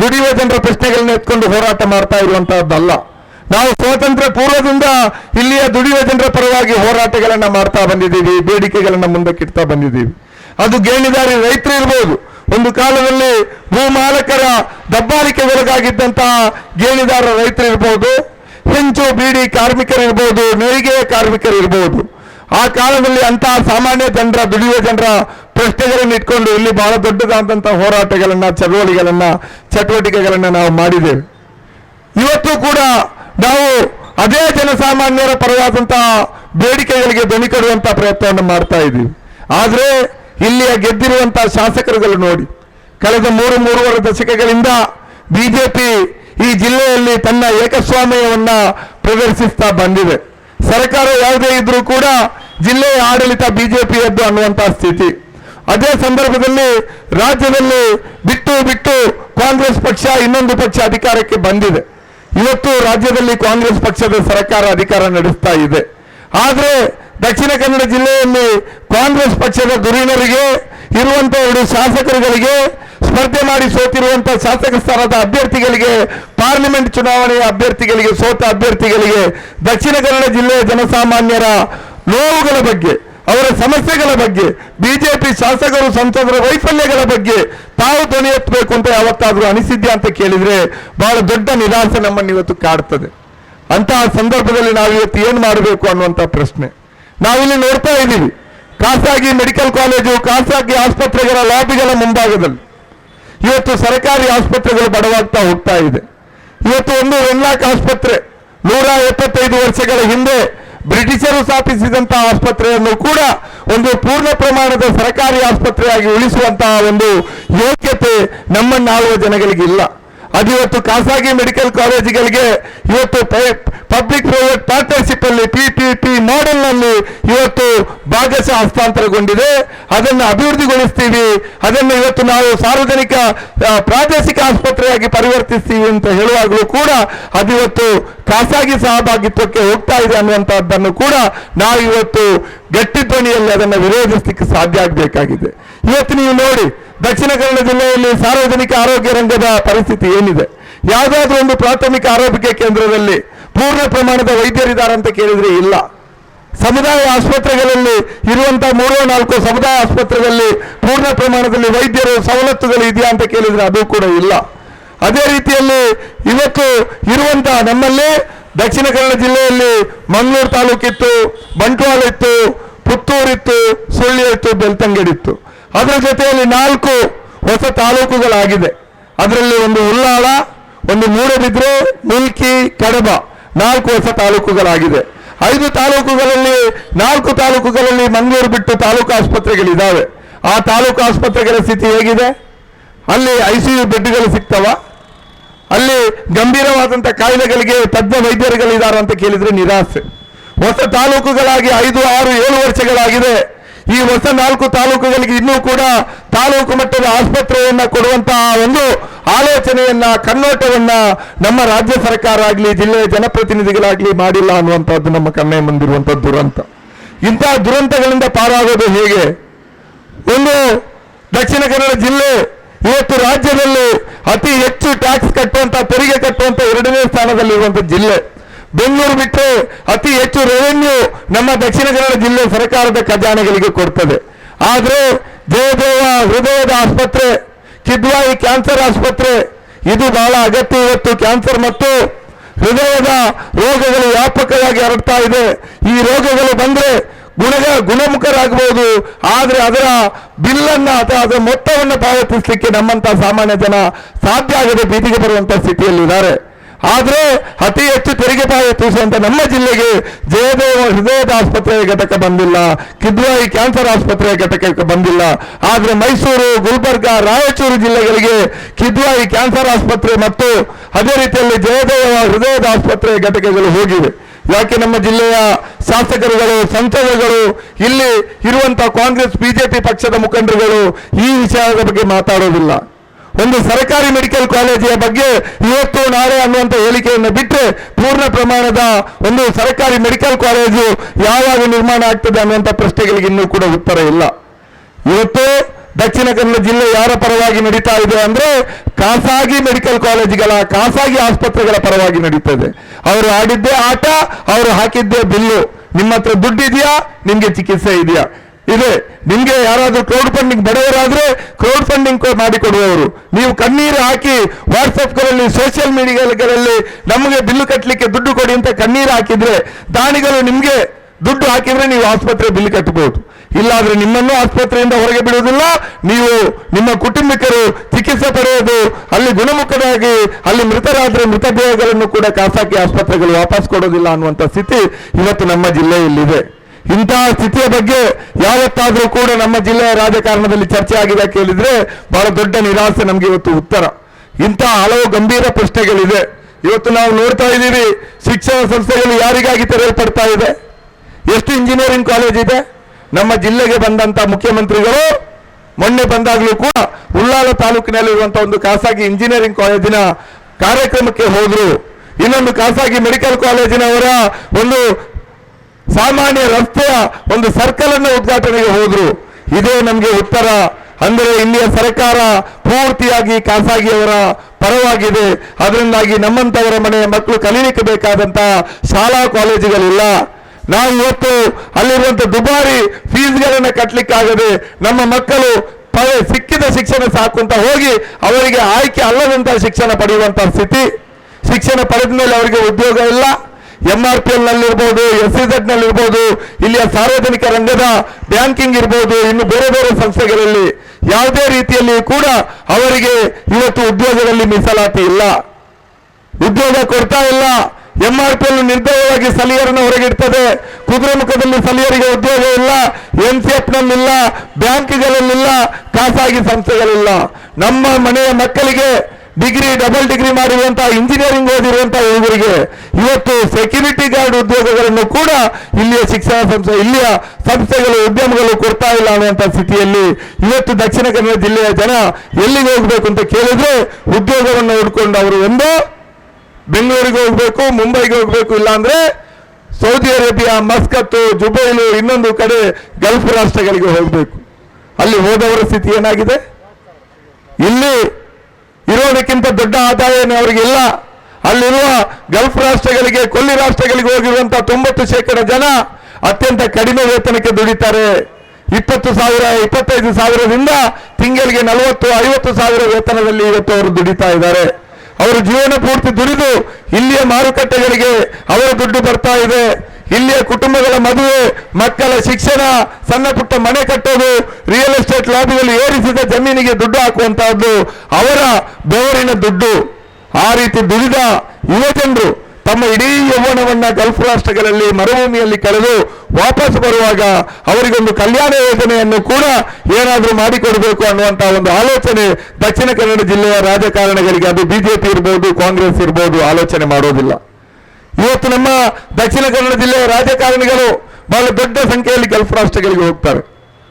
ದುಡಿಯುವ ಜನರ ಪ್ರಶ್ನೆಗಳನ್ನ ಎತ್ಕೊಂಡು ಹೋರಾಟ ಮಾಡ್ತಾ ಇರುವಂತಹದ್ದಲ್ಲ. ನಾವು ಸ್ವಾತಂತ್ರ್ಯ ಪೂರ್ವದಿಂದ ಇಲ್ಲಿಯ ದುಡಿಯುವ ಜನರ ಪರವಾಗಿ ಹೋರಾಟಗಳನ್ನ ಮಾಡ್ತಾ ಬಂದಿದ್ದೀವಿ, ಬೇಡಿಕೆಗಳನ್ನ ಮುಂದಕ್ಕಿಡ್ತಾ ಬಂದಿದ್ದೀವಿ. ಅದು ಗೇಣಿದಾರಿ ರೈತರು ಇರ್ಬೋದು. ಒಂದು ಕಾಲದಲ್ಲಿ ಭೂಮಾಲಕರ ದಬ್ಬಾಳಿಕೆಗೊಳಗಾಗಿದ್ದಂತಹ ಗೇಣಿದಾರ ರೈತರು ಇರ್ಬೋದು. ಹೆಂಚು, ಬೀಡಿ ಕಾರ್ಮಿಕರಿರ್ಬೋದು ಕಾರ್ಮಿಕರು ಕಾರ್ಮಿಕರಿರ್ಬೋದು. ಆ ಕಾಲದಲ್ಲಿ ಅಂತಹ ಸಾಮಾನ್ಯ ಜನರ, ದುಡಿಯುವ ಜನರ ಪ್ರಶ್ನೆಗಳನ್ನು ಇಟ್ಕೊಂಡು ಇಲ್ಲಿ ಬಹಳ ದೊಡ್ಡದಾದಂತಹ ಹೋರಾಟಗಳನ್ನ, ಚಳವಳಿಗಳನ್ನ, ಚಟುವಟಿಕೆಗಳನ್ನ ನಾವು ಮಾಡಿದ್ದೇವೆ. ಇವತ್ತು ಕೂಡ ನಾವು ಅದೇ ಜನಸಾಮಾನ್ಯರ ಪರವಾದಂತಹ ಬೇಡಿಕೆಗಳಿಗೆ ಧ್ವನಿ ಕೊಡುವಂತಹ ಪ್ರಯತ್ನವನ್ನು ಮಾಡ್ತಾ ಇದ್ದೀವಿ. ಆದ್ರೆ ಇಲ್ಲಿಯ ಗೆದ್ದಿರುವಂತಹ ಶಾಸಕರುಗಳು ನೋಡಿ, ಕಳೆದ ಮೂರು, ಮೂರುವರೆ ದಶಕಗಳಿಂದ ಬಿಜೆಪಿ ಈ ಜಿಲ್ಲೆಯಲ್ಲಿ ತನ್ನ ಏಕಸ್ವಾಮ್ಯವನ್ನ ಪ್ರದರ್ಶಿಸ್ತಾ ಬಂದಿದೆ. ಸರ್ಕಾರ ಯಾವುದೇ ಇದ್ರೂ ಕೂಡ ಜಿಲ್ಲೆಯ ಆಡಳಿತ ಬಿಜೆಪಿಯದ್ದು ಅನ್ನುವಂತಹ ಸ್ಥಿತಿ. ಅದೇ ಸಂದರ್ಭದಲ್ಲಿ ರಾಜ್ಯದಲ್ಲಿ ಬಿಟ್ಟು ಬಿಟ್ಟು ಕಾಂಗ್ರೆಸ್ ಪಕ್ಷ ಇನ್ನೊಂದು ಪಕ್ಷ ಅಧಿಕಾರಕ್ಕೆ ಬಂದಿದೆ. ಇವತ್ತು ರಾಜ್ಯದಲ್ಲಿ ಕಾಂಗ್ರೆಸ್ ಪಕ್ಷದ ಸರ್ಕಾರ ಅಧಿಕಾರ ನಡೆಸ್ತಾ ಇದೆ. ಆದರೆ ದಕ್ಷಿಣ ಕನ್ನಡ ಜಿಲ್ಲೆಯಲ್ಲಿ ಕಾಂಗ್ರೆಸ್ ಪಕ್ಷದ ಧುರೀಣರಿಗೆ ಇರುವಂತಹ ಎರಡು ಶಾಸಕರುಗಳಿಗೆ ಸ್ಪರ್ಧೆ ಮಾಡಿ ಸೋತಿರುವಂತಹ ಶಾಸಕ ಸ್ಥಾನದ ಅಭ್ಯರ್ಥಿಗಳಿಗೆ, ಪಾರ್ಲಿಮೆಂಟ್ ಚುನಾವಣೆಯ ಅಭ್ಯರ್ಥಿಗಳಿಗೆ, ಸೋತ ಅಭ್ಯರ್ಥಿಗಳಿಗೆ, ದಕ್ಷಿಣ ಕನ್ನಡ ಜಿಲ್ಲೆಯ ಜನಸಾಮಾನ್ಯರ ನೋವುಗಳ ಬಗ್ಗೆ, ಅವರ ಸಮಸ್ಯೆಗಳ ಬಗ್ಗೆ, ಬಿಜೆಪಿ ಶಾಸಕರು ಸಂಸದರ ವೈಫಲ್ಯಗಳ ಬಗ್ಗೆ ತಾವು ಧ್ವನಿ ಎತ್ತಬೇಕು ಅಂತ ಯಾವತ್ತಾದರೂ ಅನಿಸಿದ್ಯಾ ಅಂತ ಕೇಳಿದ್ರೆ ಬಹಳ ದೊಡ್ಡ ನಿರಾಸೆ ನಮ್ಮನ್ನು ಇವತ್ತು ಕಾಡ್ತದೆ. ಅಂತಹ ಸಂದರ್ಭದಲ್ಲಿ ನಾವು ಇವತ್ತು ಏನು ಮಾಡಬೇಕು ಅನ್ನುವಂಥ ಪ್ರಶ್ನೆ. ನಾವಿಲ್ಲಿ ನೋಡ್ತಾ ಇದ್ದೀವಿ. ಖಾಸಗಿ ಮೆಡಿಕಲ್ ಕಾಲೇಜು, ಖಾಸಗಿ ಆಸ್ಪತ್ರೆಗಳ ಲಾಬಿಗಳ ಮುಂಭಾಗದಲ್ಲಿ. ಇವತ್ತು ಸರ್ಕಾರಿ ಆಸ್ಪತ್ರೆಗಳು ಬಡವಾಗ್ತಾ ಹೋಗ್ತಾ ಇದೆ. ಇವತ್ತು ಒಂದು ವೆನ್ಲಾಕ್ ಆಸ್ಪತ್ರೆ, ನೂರ ಎಪ್ಪತ್ತೈದು ವರ್ಷಗಳ ಹಿಂದೆ ಬ್ರಿಟಿಷರು ಸ್ಥಾಪಿಸಿದಂತಹ ಆಸ್ಪತ್ರೆಯನ್ನು ಕೂಡ ಒಂದು ಪೂರ್ಣ ಪ್ರಮಾಣದ ಸರ್ಕಾರಿ ಆಸ್ಪತ್ರೆಯಾಗಿ ಉಳಿಸುವಂತಹ ಒಂದು ಯೋಗ್ಯತೆ ನಮ್ಮನ್ನಾಳುವ ಜನಗಳಿಗೆ ಇಲ್ಲ. ಅದು ಇವತ್ತು ಖಾಸಗಿ ಮೆಡಿಕಲ್ ಕಾಲೇಜುಗಳಿಗೆ ಇವತ್ತು ಪಬ್ಲಿಕ್ ಪ್ರೈವೇಟ್ ಪಾರ್ಟ್ನರ್ಶಿಪ್ ಅಲ್ಲಿ ಪಿ ಪಿ ಪಿ ಮಾಡೆಲ್ನಲ್ಲಿ ಇವತ್ತು ಭಾಗಶಃ ಹಸ್ತಾಂತರಗೊಂಡಿದೆ. ಅದನ್ನು ಅಭಿವೃದ್ಧಿಗೊಳಿಸ್ತೀವಿ. ಅದನ್ನು ಇವತ್ತು ನಾವು ಸಾರ್ವಜನಿಕ ಪ್ರಾದೇಶಿಕ ಆಸ್ಪತ್ರೆಯಾಗಿ ಪರಿವರ್ತಿಸ್ತೀವಿ ಅಂತ ಹೇಳುವಾಗಲೂ ಕೂಡ ಅದು ಖಾಸಗಿ ಸಹಭಾಗಿತ್ವಕ್ಕೆ ಹೋಗ್ತಾ ಇದೆ ಅನ್ನುವಂತಹದ್ದನ್ನು ಕೂಡ ನಾವು ಇವತ್ತು ಗಟ್ಟಿ ಧ್ವನಿಯಲ್ಲಿ ಅದನ್ನು ವಿರೋಧಿಸಲಿಕ್ಕೆ ಸಾಧ್ಯ ಆಗಬೇಕಾಗಿದೆ. ಇವತ್ತು ನೀವು ನೋಡಿ ದಕ್ಷಿಣ ಕನ್ನಡ ಜಿಲ್ಲೆಯಲ್ಲಿ ಸಾರ್ವಜನಿಕ ಆರೋಗ್ಯ ರಂಗದ ಪರಿಸ್ಥಿತಿ ಏನಿದೆ? ಯಾವುದಾದ್ರೂ ಒಂದು ಪ್ರಾಥಮಿಕ ಆರೋಗ್ಯ ಕೇಂದ್ರದಲ್ಲಿ ಪೂರ್ಣ ಪ್ರಮಾಣದ ವೈದ್ಯರಿದ್ದಾರೆ ಅಂತ ಕೇಳಿದ್ರೆ ಇಲ್ಲ. ಸಮುದಾಯ ಆಸ್ಪತ್ರೆಗಳಲ್ಲಿ ಇರುವಂತಹ ಮೂರೋ ನಾಲ್ಕು ಸಮುದಾಯ ಆಸ್ಪತ್ರೆಗಳಲ್ಲಿ ಪೂರ್ಣ ಪ್ರಮಾಣದಲ್ಲಿ ವೈದ್ಯರು ಸವಲತ್ತುಗಳು ಇದೆಯಾ ಅಂತ ಕೇಳಿದ್ರೆ ಅದು ಕೂಡ ಇಲ್ಲ. ಅದೇ ರೀತಿಯಲ್ಲಿ ಇವತ್ತು ಇರುವಂತ ನಮ್ಮಲ್ಲಿ ದಕ್ಷಿಣ ಕನ್ನಡ ಜಿಲ್ಲೆಯಲ್ಲಿ ಮಂಗಳೂರು ತಾಲೂಕಿತ್ತು, ಬಂಟ್ವಾಳ ಇತ್ತು, ಪುತ್ತೂರಿತ್ತು ಸುಳ್ಳಿ ಇತ್ತು, ಬೆಳ್ತಂಗಡಿ ಇತ್ತು. ಅದರ ಜೊತೆಯಲ್ಲಿ ನಾಲ್ಕು ಹೊಸ ತಾಲೂಕುಗಳಾಗಿದೆ. ಅದರಲ್ಲಿ ಒಂದು ಉಲ್ಲಾಳ ಒಂದು ಮೂಡಬಿದ್ರೆ, ಮುಲ್ಕಿ, ಕಡಬ ನಾಲ್ಕು ಹೊಸ ತಾಲೂಕುಗಳಾಗಿದೆ. ಐದು ತಾಲೂಕುಗಳಲ್ಲಿ, ನಾಲ್ಕು ತಾಲೂಕುಗಳಲ್ಲಿ ಮಂಗಳೂರು ಬಿಟ್ಟು ತಾಲೂಕು ಆಸ್ಪತ್ರೆಗಳಿದ್ದಾವೆ. ಆ ತಾಲೂಕು ಆಸ್ಪತ್ರೆಗಳ ಸ್ಥಿತಿ ಹೇಗಿದೆ? ಅಲ್ಲಿ ಐಸಿಯು ಬೆಡ್ಗಳು ಸಿಗ್ತವ? ಅಲ್ಲಿ ಗಂಭೀರವಾದಂಥ ಕಾಯಿಲೆಗಳಿಗೆ ತಜ್ಞ ವೈದ್ಯರುಗಳಿದ್ದಾರೆ ಅಂತ ಕೇಳಿದ್ರೆ ನಿರಾಸೆ. ಹೊಸ ತಾಲೂಕುಗಳಾಗಿ ಐದು, ಆರು, ಏಳು ವರ್ಷಗಳಾಗಿದೆ. ಈ ಹೊಸ ನಾಲ್ಕು ತಾಲೂಕುಗಳಿಗೆ ಇನ್ನೂ ಕೂಡ ತಾಲೂಕು ಮಟ್ಟದ ಆಸ್ಪತ್ರೆಯನ್ನ ಕೊಡುವಂತಹ ಒಂದು ಆಲೋಚನೆಯನ್ನ, ಕಣ್ಣೋಟವನ್ನ ನಮ್ಮ ರಾಜ್ಯ ಸರ್ಕಾರ ಆಗಲಿ, ಜಿಲ್ಲೆಯ ಜನಪ್ರತಿನಿಧಿಗಳಾಗ್ಲಿ ಮಾಡಿಲ್ಲ ಅನ್ನುವಂಥದ್ದು ನಮ್ಮ ಕಣ್ಣೆ ಮುಂದಿರುವಂತಹ ದುರಂತ. ಇಂತಹ ದುರಂತಗಳಿಂದ ಪಾರಾಗೋದು ಹೇಗೆ? ಒಂದು ದಕ್ಷಿಣ ಕನ್ನಡ ಜಿಲ್ಲೆ ಇವತ್ತು ರಾಜ್ಯದಲ್ಲಿ ಅತಿ ಹೆಚ್ಚು ಟ್ಯಾಕ್ಸ್ ಕಟ್ಟುವಂತ, ತೆರಿಗೆ ಕಟ್ಟುವಂತ ಎರಡನೇ ಸ್ಥಾನದಲ್ಲಿರುವಂತಹ ಜಿಲ್ಲೆ. ಬೆಂಗಳೂರು ಬಿಟ್ಟರೆ ಅತಿ ಹೆಚ್ಚು ರೆವೆನ್ಯೂ ನಮ್ಮ ದಕ್ಷಿಣ ಕನ್ನಡ ಜಿಲ್ಲೆ ಸರ್ಕಾರದ ಖಜಾನೆಗಳಿಗೆ ಕೊಡ್ತದೆ. ಆದರೆ ಜಯದೇವ ಹೃದಯದ ಆಸ್ಪತ್ರೆ, ಕಿದ್ವಾಯಿ ಕ್ಯಾನ್ಸರ್ ಆಸ್ಪತ್ರೆ, ಇದು ಬಹಳ ಅಗತ್ಯ ಇವತ್ತು ಕ್ಯಾನ್ಸರ್ ಮತ್ತು ಹೃದಯದ ರೋಗಗಳು ವ್ಯಾಪಕವಾಗಿ ಹರಡ್ತಾ ಇದೆ. ಈ ರೋಗಗಳು ಬಂದ್ರೆ ಗುಣ ಗುಣಮುಖರಾಗಬಹುದು ಆದರೆ ಅದರ ಬಿಲ್ಲನ್ನು ಅಥವಾ ಅದರ ಮೊತ್ತವನ್ನು ಪಾವತಿಸಲಿಕ್ಕೆ ನಮ್ಮಂತ ಸಾಮಾನ್ಯ ಜನ ಸಾಧ್ಯ ಆಗದೆ ಬೀದಿಗೆ ಬರುವಂತ ಸ್ಥಿತಿಯಲ್ಲಿದ್ದಾರೆ. ಆದ್ರೆ ಅತಿ ಹೆಚ್ಚು ತೆರಿಗೆ ಪಾವತಿಸುವಂತ ನಮ್ಮ ಜಿಲ್ಲೆಗೆ ಜಯದೇವ ಹೃದಯದ ಆಸ್ಪತ್ರೆಯ ಘಟಕ ಬಂದಿಲ್ಲ. ಕಿದ್ವಾಯಿ ಕ್ಯಾನ್ಸರ್ ಆಸ್ಪತ್ರೆಯ ಘಟಕಕ್ಕೆ ಬಂದಿಲ್ಲ. ಆದರೆ ಮೈಸೂರು, ಗುಲ್ಬರ್ಗ, ರಾಯಚೂರು ಜಿಲ್ಲೆಗಳಿಗೆ ಕಿದ್ವಾಯಿ ಕ್ಯಾನ್ಸರ್ ಆಸ್ಪತ್ರೆ ಮತ್ತು ಅದೇ ರೀತಿಯಲ್ಲಿ ಜಯದೇವ ಹೃದಯದ ಆಸ್ಪತ್ರೆಯ ಘಟಕಗಳು ಹೋಗಿವೆ. ಯಾಕೆ ನಮ್ಮ ಜಿಲ್ಲೆಯ ಶಾಸಕರುಗಳು, ಸಂಸದರುಗಳು ಇಲ್ಲಿ ಇರುವಂತಹ ಕಾಂಗ್ರೆಸ್, ಬಿಜೆಪಿ ಪಕ್ಷದ ಮುಖಂಡರುಗಳು ಈ ವಿಷಯದ ಬಗ್ಗೆ ಮಾತಾಡೋದಿಲ್ಲ. ಒಂದು ಸರ್ಕಾರಿ ಮೆಡಿಕಲ್ ಕಾಲೇಜಿನ ಬಗ್ಗೆ ಇವತ್ತು, ನಾಳೆ ಅನ್ನುವಂಥ ಹೇಳಿಕೆಯನ್ನು ಬಿಟ್ಟರೆ ಪೂರ್ಣ ಪ್ರಮಾಣದ ಒಂದು ಸರ್ಕಾರಿ ಮೆಡಿಕಲ್ ಕಾಲೇಜು ಯಾವಾಗ ನಿರ್ಮಾಣ ಆಗ್ತದೆ ಅನ್ನುವಂಥ ಪ್ರಶ್ನೆಗಳಿಗೆ ಇನ್ನೂ ಕೂಡ ಉತ್ತರ ಇಲ್ಲ. ಇವತ್ತು ದಕ್ಷಿಣ ಕನ್ನಡ ಜಿಲ್ಲೆ ಯಾರ ಪರವಾಗಿ ನಡೀತಾ ಇದೆ ಅಂದ್ರೆ ಖಾಸಗಿ ಮೆಡಿಕಲ್ ಕಾಲೇಜುಗಳ, ಖಾಸಗಿ ಆಸ್ಪತ್ರೆಗಳ ಪರವಾಗಿ ನಡೀತದೆ. ಅವರು ಆಡಿದ್ದೇ ಆಟ, ಅವರು ಹಾಕಿದ್ದೇ ಬಿಲ್ಲು. ನಿಮ್ಮ ಹತ್ರ ದುಡ್ಡಿದೆಯಾ? ನಿಮಗೆ ಚಿಕಿತ್ಸೆ ಇದೆಯಾ? ಇದೆ. ನಿಮಗೆ ಯಾರಾದರೂ ಕ್ರೌಡ್ ಫಂಡಿಂಗ್ ಬಡವರಾದ್ರೆ ಕ್ರೌಡ್ ಫಂಡಿಂಗ್ ಮಾಡಿಕೊಡುವವರು. ನೀವು ಕಣ್ಣೀರು ಹಾಕಿ ವಾಟ್ಸಪ್ಗಳಲ್ಲಿ ಸೋಷಿಯಲ್ ಮೀಡಿಯಾಗಳಲ್ಲಿ ನಮಗೆ ಬಿಲ್ಲು ಕಟ್ಟಲಿಕ್ಕೆ ದುಡ್ಡು ಕೊಡಿ ಅಂತ ಕಣ್ಣೀರು ಹಾಕಿದ್ರೆ ದಾನಿಗಳು ನಿಮಗೆ ದುಡ್ಡು ಹಾಕಿದ್ರೆ ನೀವು ಆಸ್ಪತ್ರೆ ಬಿಲ್ ಕಟ್ಟಬಹುದು ಇಲ್ಲಾದ್ರೆ ನಿಮ್ಮನ್ನು ಆಸ್ಪತ್ರೆಯಿಂದ ಹೊರಗೆ ಬಿಡುವುದಿಲ್ಲ. ನೀವು ನಿಮ್ಮ ಕುಟುಂಬಿಕರು ಚಿಕಿತ್ಸೆ ಪಡೆಯೋದು ಅಲ್ಲಿ ಗುಣಮುಖರಾಗಿ, ಅಲ್ಲಿ ಮೃತರಾದ್ರೆ ಮೃತದೇಹಗಳನ್ನು ಕೂಡ ಖಾಸಗಿ ಆಸ್ಪತ್ರೆಗಳು ವಾಪಸ್ ಕೊಡೋದಿಲ್ಲ ಅನ್ನುವಂಥ ಸ್ಥಿತಿ ಇವತ್ತು ನಮ್ಮ ಜಿಲ್ಲೆಯಲ್ಲಿದೆ. ಇಂತಹ ಸ್ಥಿತಿಯ ಬಗ್ಗೆ ಯಾವತ್ತಾದರೂ ಕೂಡ ನಮ್ಮ ಜಿಲ್ಲೆಯ ರಾಜಕಾರಣದಲ್ಲಿ ಚರ್ಚೆ ಆಗಿದೆ ಕೇಳಿದ್ರೆ ಬಹಳ ದೊಡ್ಡ ನಿರಾಸೆ ನಮ್ಗೆ ಇವತ್ತು ಉತ್ತರ. ಇಂತಹ ಹಲವು ಗಂಭೀರ ಪ್ರಶ್ನೆಗಳಿದೆ ಇವತ್ತು ನಾವು ನೋಡ್ತಾ ಇದ್ದೀವಿ, ಶಿಕ್ಷಣ ಸಂಸ್ಥೆಗಳು ಯಾರಿಗಾಗಿ ತೆರೆಯಲ್ಪಡ್ತಾ ಇದೆ? ಎಷ್ಟು ಇಂಜಿನಿಯರಿಂಗ್ ಕಾಲೇಜ್ ಇದೆ? ನಮ್ಮ ಜಿಲ್ಲೆಗೆ ಬಂದಂತ ಮುಖ್ಯಮಂತ್ರಿಗಳು, ಮೊನ್ನೆ ಬಂದಾಗಲೂ ಕೂಡ ಉಳ್ಳಾಲ ತಾಲೂಕಿನಲ್ಲಿರುವಂತಹ ಒಂದು ಖಾಸಗಿ ಇಂಜಿನಿಯರಿಂಗ್ ಕಾಲೇಜಿನ ಕಾರ್ಯಕ್ರಮಕ್ಕೆ ಹೋದ್ರು. ಇನ್ನೊಂದು ಖಾಸಗಿ ಮೆಡಿಕಲ್ ಕಾಲೇಜಿನವರ ಒಂದು ಸಾಮಾನ್ಯ ರಸ್ತೆಯ ಒಂದು ಸರ್ಕಲ್ ಅನ್ನು ಉದ್ಘಾಟನೆಗೆ ಹೋದ್ರು. ಇದೇ ನಮಗೆ ಉತ್ತರ. ಅಂದರೆ ಇಲ್ಲಿಯ ಸರ್ಕಾರ ಪೂರ್ತಿಯಾಗಿ ಖಾಸಗಿಯವರ ಪರವಾಗಿದೆ. ಅದರಿಂದಾಗಿ ನಮ್ಮಂತವರ ಮನೆಯ ಮಕ್ಕಳು ಕಲೀಲಿಕ್ಕೆ ಬೇಕಾದಂತಹ ಶಾಲಾ ಕಾಲೇಜುಗಳಿಲ್ಲ. ನಾವು ಇವತ್ತು ಅಲ್ಲಿರುವಂತ ದುಬಾರಿ ಫೀಸ್ಗಳನ್ನು ಕಟ್ಟಲಿಕ್ಕಾಗದೆ ನಮ್ಮ ಮಕ್ಕಳು ಸಿಕ್ಕಿದ ಶಿಕ್ಷಣ ಸಾಕು ಅಂತ ಹೋಗಿ ಅವರಿಗೆ ಆಯ್ಕೆ ಅಲ್ಲದಂತಹ ಶಿಕ್ಷಣ ಪಡೆಯುವಂತಹ ಸ್ಥಿತಿ. ಶಿಕ್ಷಣ ಪಡೆದ ಮೇಲೆ ಅವರಿಗೆ ಉದ್ಯೋಗ ಇಲ್ಲ. ಎಂ ಆರ್ ಪಿ ಎಲ್ ನಲ್ಲಿರ್ಬೋದು ಎಸ್ ಸಿ ಝೆಡ್ ನಲ್ಲಿರ್ಬೋದು, ಇಲ್ಲಿಯ ಸಾರ್ವಜನಿಕ ರಂಗದ ಬ್ಯಾಂಕಿಂಗ್ ಇರ್ಬೋದು, ಇನ್ನು ಬೇರೆ ಬೇರೆ ಸಂಸ್ಥೆಗಳಲ್ಲಿ ಯಾವುದೇ ರೀತಿಯಲ್ಲಿ ಕೂಡ ಅವರಿಗೆ ಇವತ್ತು ಉದ್ಯೋಗದಲ್ಲಿ ಮೀಸಲಾತಿ ಇಲ್ಲ. ಉದ್ಯೋಗ ಕೊಡ್ತಾ ಇಲ್ಲ. ಎಂ ಆರ್ ಪಿ ಎಲ್ ನಿರ್ದಯವಾಗಿ ಸ್ಥಳೀಯರನ್ನು ಹೊರಗಿಡ್ತದೆ. ಕುದುರೆಮುಖದಲ್ಲಿ ಸ್ಥಳೀಯರಿಗೆ ಉದ್ಯೋಗ ಇಲ್ಲ. ಎನ್ ಸಿ ಎಫ್ ನಲ್ಲಿಲ್ಲ. ಬ್ಯಾಂಕ್ಗಳಲ್ಲಿಲ್ಲ. ಖಾಸಗಿ ಸಂಸ್ಥೆಗಳಿಲ್ಲ. ನಮ್ಮ ಮನೆಯ ಮಕ್ಕಳಿಗೆ ಡಿಗ್ರಿ, ಡಬಲ್ ಡಿಗ್ರಿ ಮಾಡಿರುವಂತಹ ಇಂಜಿನಿಯರಿಂಗ್ ಓದಿರುವಂತಹ ಹುಡುಗರಿಗೆ ಇವತ್ತು ಸೆಕ್ಯೂರಿಟಿ ಗಾರ್ಡ್ ಉದ್ಯೋಗಗಳನ್ನು ಕೂಡ ಇಲ್ಲಿಯ ಶಿಕ್ಷಣ ಸಂಸ್ಥೆ, ಇಲ್ಲಿಯ ಸಂಸ್ಥೆಗಳು, ಉದ್ಯಮಗಳು ಕೊಡ್ತಾ ಇಲ್ಲ ಅನ್ನುವಂಥ ಸ್ಥಿತಿಯಲ್ಲಿ ಇವತ್ತು ದಕ್ಷಿಣ ಕನ್ನಡ ಜಿಲ್ಲೆಯ ಜನ ಎಲ್ಲಿಗೆ ಹೋಗ್ಬೇಕು ಅಂತ ಕೇಳಿದ್ರೆ ಉದ್ಯೋಗವನ್ನು ಹುಡ್ಕೊಂಡು ಅವರು ಒಂದು ಬೆಂಗಳೂರಿಗೆ ಹೋಗ್ಬೇಕು, ಮುಂಬೈಗೆ ಹೋಗ್ಬೇಕು, ಇಲ್ಲಾಂದ್ರೆ ಸೌದಿ ಅರೇಬಿಯಾ, ಮಸ್ಕತ್ತು, ಜುಬೈಲು, ಇನ್ನೊಂದು ಕಡೆ ಗಲ್ಫ್ ರಾಷ್ಟ್ರಗಳಿಗೆ ಹೋಗ್ಬೇಕು. ಅಲ್ಲಿ ಹೋದವರ ಸ್ಥಿತಿ ಏನಾಗಿದೆ? ಇಲ್ಲಿ ಇರೋದಕ್ಕಿಂತ ದೊಡ್ಡ ಆದಾಯ ಏನು? ಅವರಿಗೆ ಇಲ್ಲ ಅಲ್ಲಿರುವ ಗಲ್ಫ್ ರಾಷ್ಟ್ರಗಳಿಗೆ, ಕೊಲ್ಲಿ ರಾಷ್ಟ್ರಗಳಿಗೆ ಹೋಗಿರುವಂತಹ ತೊಂಬತ್ತು ಶೇಕಡ ಜನ ಅತ್ಯಂತ ಕಡಿಮೆ ವೇತನಕ್ಕೆ ದುಡಿತಾರೆ. ಇಪ್ಪತ್ತು ಸಾವಿರ, ಇಪ್ಪತ್ತೈದು ಸಾವಿರದಿಂದ ತಿಂಗಳಿಗೆ ನಲವತ್ತು, ಐವತ್ತು ಸಾವಿರ ವೇತನದಲ್ಲಿ ಇವತ್ತು ಅವರು ದುಡಿತಾ ಇದ್ದಾರೆ. ಅವರು ಜೀವನ ಪೂರ್ತಿ ದುಡಿದು ಇಲ್ಲಿಯ ಮಾರುಕಟ್ಟೆಗಳಿಗೆ ಅವರ ದುಡ್ಡು ಬರ್ತಾ ಇದೆ. ಇಲ್ಲಿಯ ಕುಟುಂಬಗಳ ಮದುವೆ, ಮಕ್ಕಳ ಶಿಕ್ಷಣ, ಸಣ್ಣ ಪುಟ್ಟ ಮನೆ ಕಟ್ಟೋದು ರಿಯಲ್ ಎಸ್ಟೇಟ್ ಲಾಬಿಯಲ್ಲಿ ಏರಿಸಿದ ಜಮೀನಿಗೆ ದುಡ್ಡು ಹಾಕುವಂತಹದ್ದು ಅವರ ಬೆವರಿನ ದುಡ್ಡು. ಆ ರೀತಿ ದುಡಿದ ಯುವಜನರು ತಮ್ಮ ಇಡೀ ಯೌವನವನ್ನ ಗಲ್ಫ್ ರಾಷ್ಟ್ರಗಳಲ್ಲಿ ಮರುಭೂಮಿಯಲ್ಲಿ ಕಳೆದು ವಾಪಸ್ ಬರುವಾಗ ಅವರಿಗೊಂದು ಕಲ್ಯಾಣ ಯೋಜನೆಯನ್ನು ಕೂಡ ಏನಾದರೂ ಮಾಡಿಕೊಡಬೇಕು ಅನ್ನುವಂತಹ ಒಂದು ಆಲೋಚನೆ ದಕ್ಷಿಣ ಕನ್ನಡ ಜಿಲ್ಲೆಯ ರಾಜಕಾರಣಿಗಳಿಗೆ, ಅದು ಬಿಜೆಪಿ ಇರ್ಬೋದು, ಕಾಂಗ್ರೆಸ್ ಇರ್ಬೋದು, ಆಲೋಚನೆ ಮಾಡೋದಿಲ್ಲ. ಇವತ್ತು ನಮ್ಮ ದಕ್ಷಿಣ ಕನ್ನಡ ಜಿಲ್ಲೆಯ ರಾಜಕಾರಣಿಗಳು ಬಹಳ ದೊಡ್ಡ ಸಂಖ್ಯೆಯಲ್ಲಿ ಗಲ್ಫ್ ರಾಷ್ಟ್ರಗಳಿಗೆ ಹೋಗ್ತಾರೆ.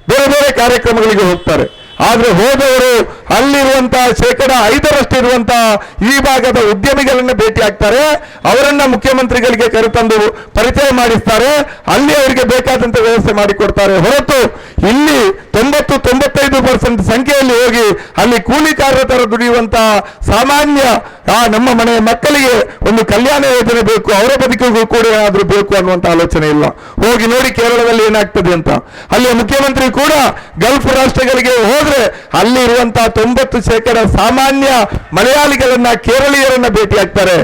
ಬೇರೆ ಬೇರೆ ಕಾರ್ಯಕ್ರಮಗಳಿಗೆ ಹೋಗ್ತಾರೆ. ಆದರೆ ಹೋದವರು ಅಲ್ಲಿರುವಂತಹ ಶೇಕಡ ಐದರಷ್ಟು ಇರುವಂತಹ ಈ ಭಾಗದ ಉದ್ಯಮಿಗಳನ್ನ ಭೇಟಿ ಆಗ್ತಾರೆ. ಅವರನ್ನ ಮುಖ್ಯಮಂತ್ರಿಗಳಿಗೆ ಕರೆತಂದು ಪರಿಚಯ ಮಾಡಿಸ್ತಾರೆ. ಅಲ್ಲಿ ಅವರಿಗೆ ಬೇಕಾದಂತ ವ್ಯವಸ್ಥೆ ಮಾಡಿಕೊಡ್ತಾರೆ. ಹೊರತು ಇಲ್ಲಿ ತೊಂಬತ್ತು, ತೊಂಬತ್ತೈದು ಪರ್ಸೆಂಟ್ ಸಂಖ್ಯೆಯಲ್ಲಿ ಹೋಗಿ ಅಲ್ಲಿ ಕೂಲಿ ತರ ದುಡಿಯುವಂತಹ ಸಾಮಾನ್ಯ, ಆ, ನಮ್ಮ ಮನೆಯ ಮಕ್ಕಳಿಗೆ ಒಂದು ಕಲ್ಯಾಣ ಯೋಜನೆ ಬೇಕು, ಅವರ ಬದುಕಿಗೂ ಕೂಡ ಏನಾದರೂ ಬೇಕು ಅನ್ನುವಂಥ ಆಲೋಚನೆ ಇಲ್ಲ. ಹೋಗಿ ನೋಡಿ ಕೇರಳದಲ್ಲಿ ಏನಾಗ್ತದೆ ಅಂತ. ಅಲ್ಲಿಯ ಮುಖ್ಯಮಂತ್ರಿ ಕೂಡ ಗಲ್ಫ್ ರಾಷ್ಟ್ರಗಳಿಗೆ ಹೋದ್ರೆ ಅಲ್ಲಿ ಇರುವಂತಹ ತೊಂಬತ್ತು ಶೇಕಡ ಸಾಮಾನ್ಯ ಮಲಯಾಳಿಗಳನ್ನ ಕೇರಳೀಯರನ್ನ ಭೇಟಿಯಾಗ್ತಾರೆ.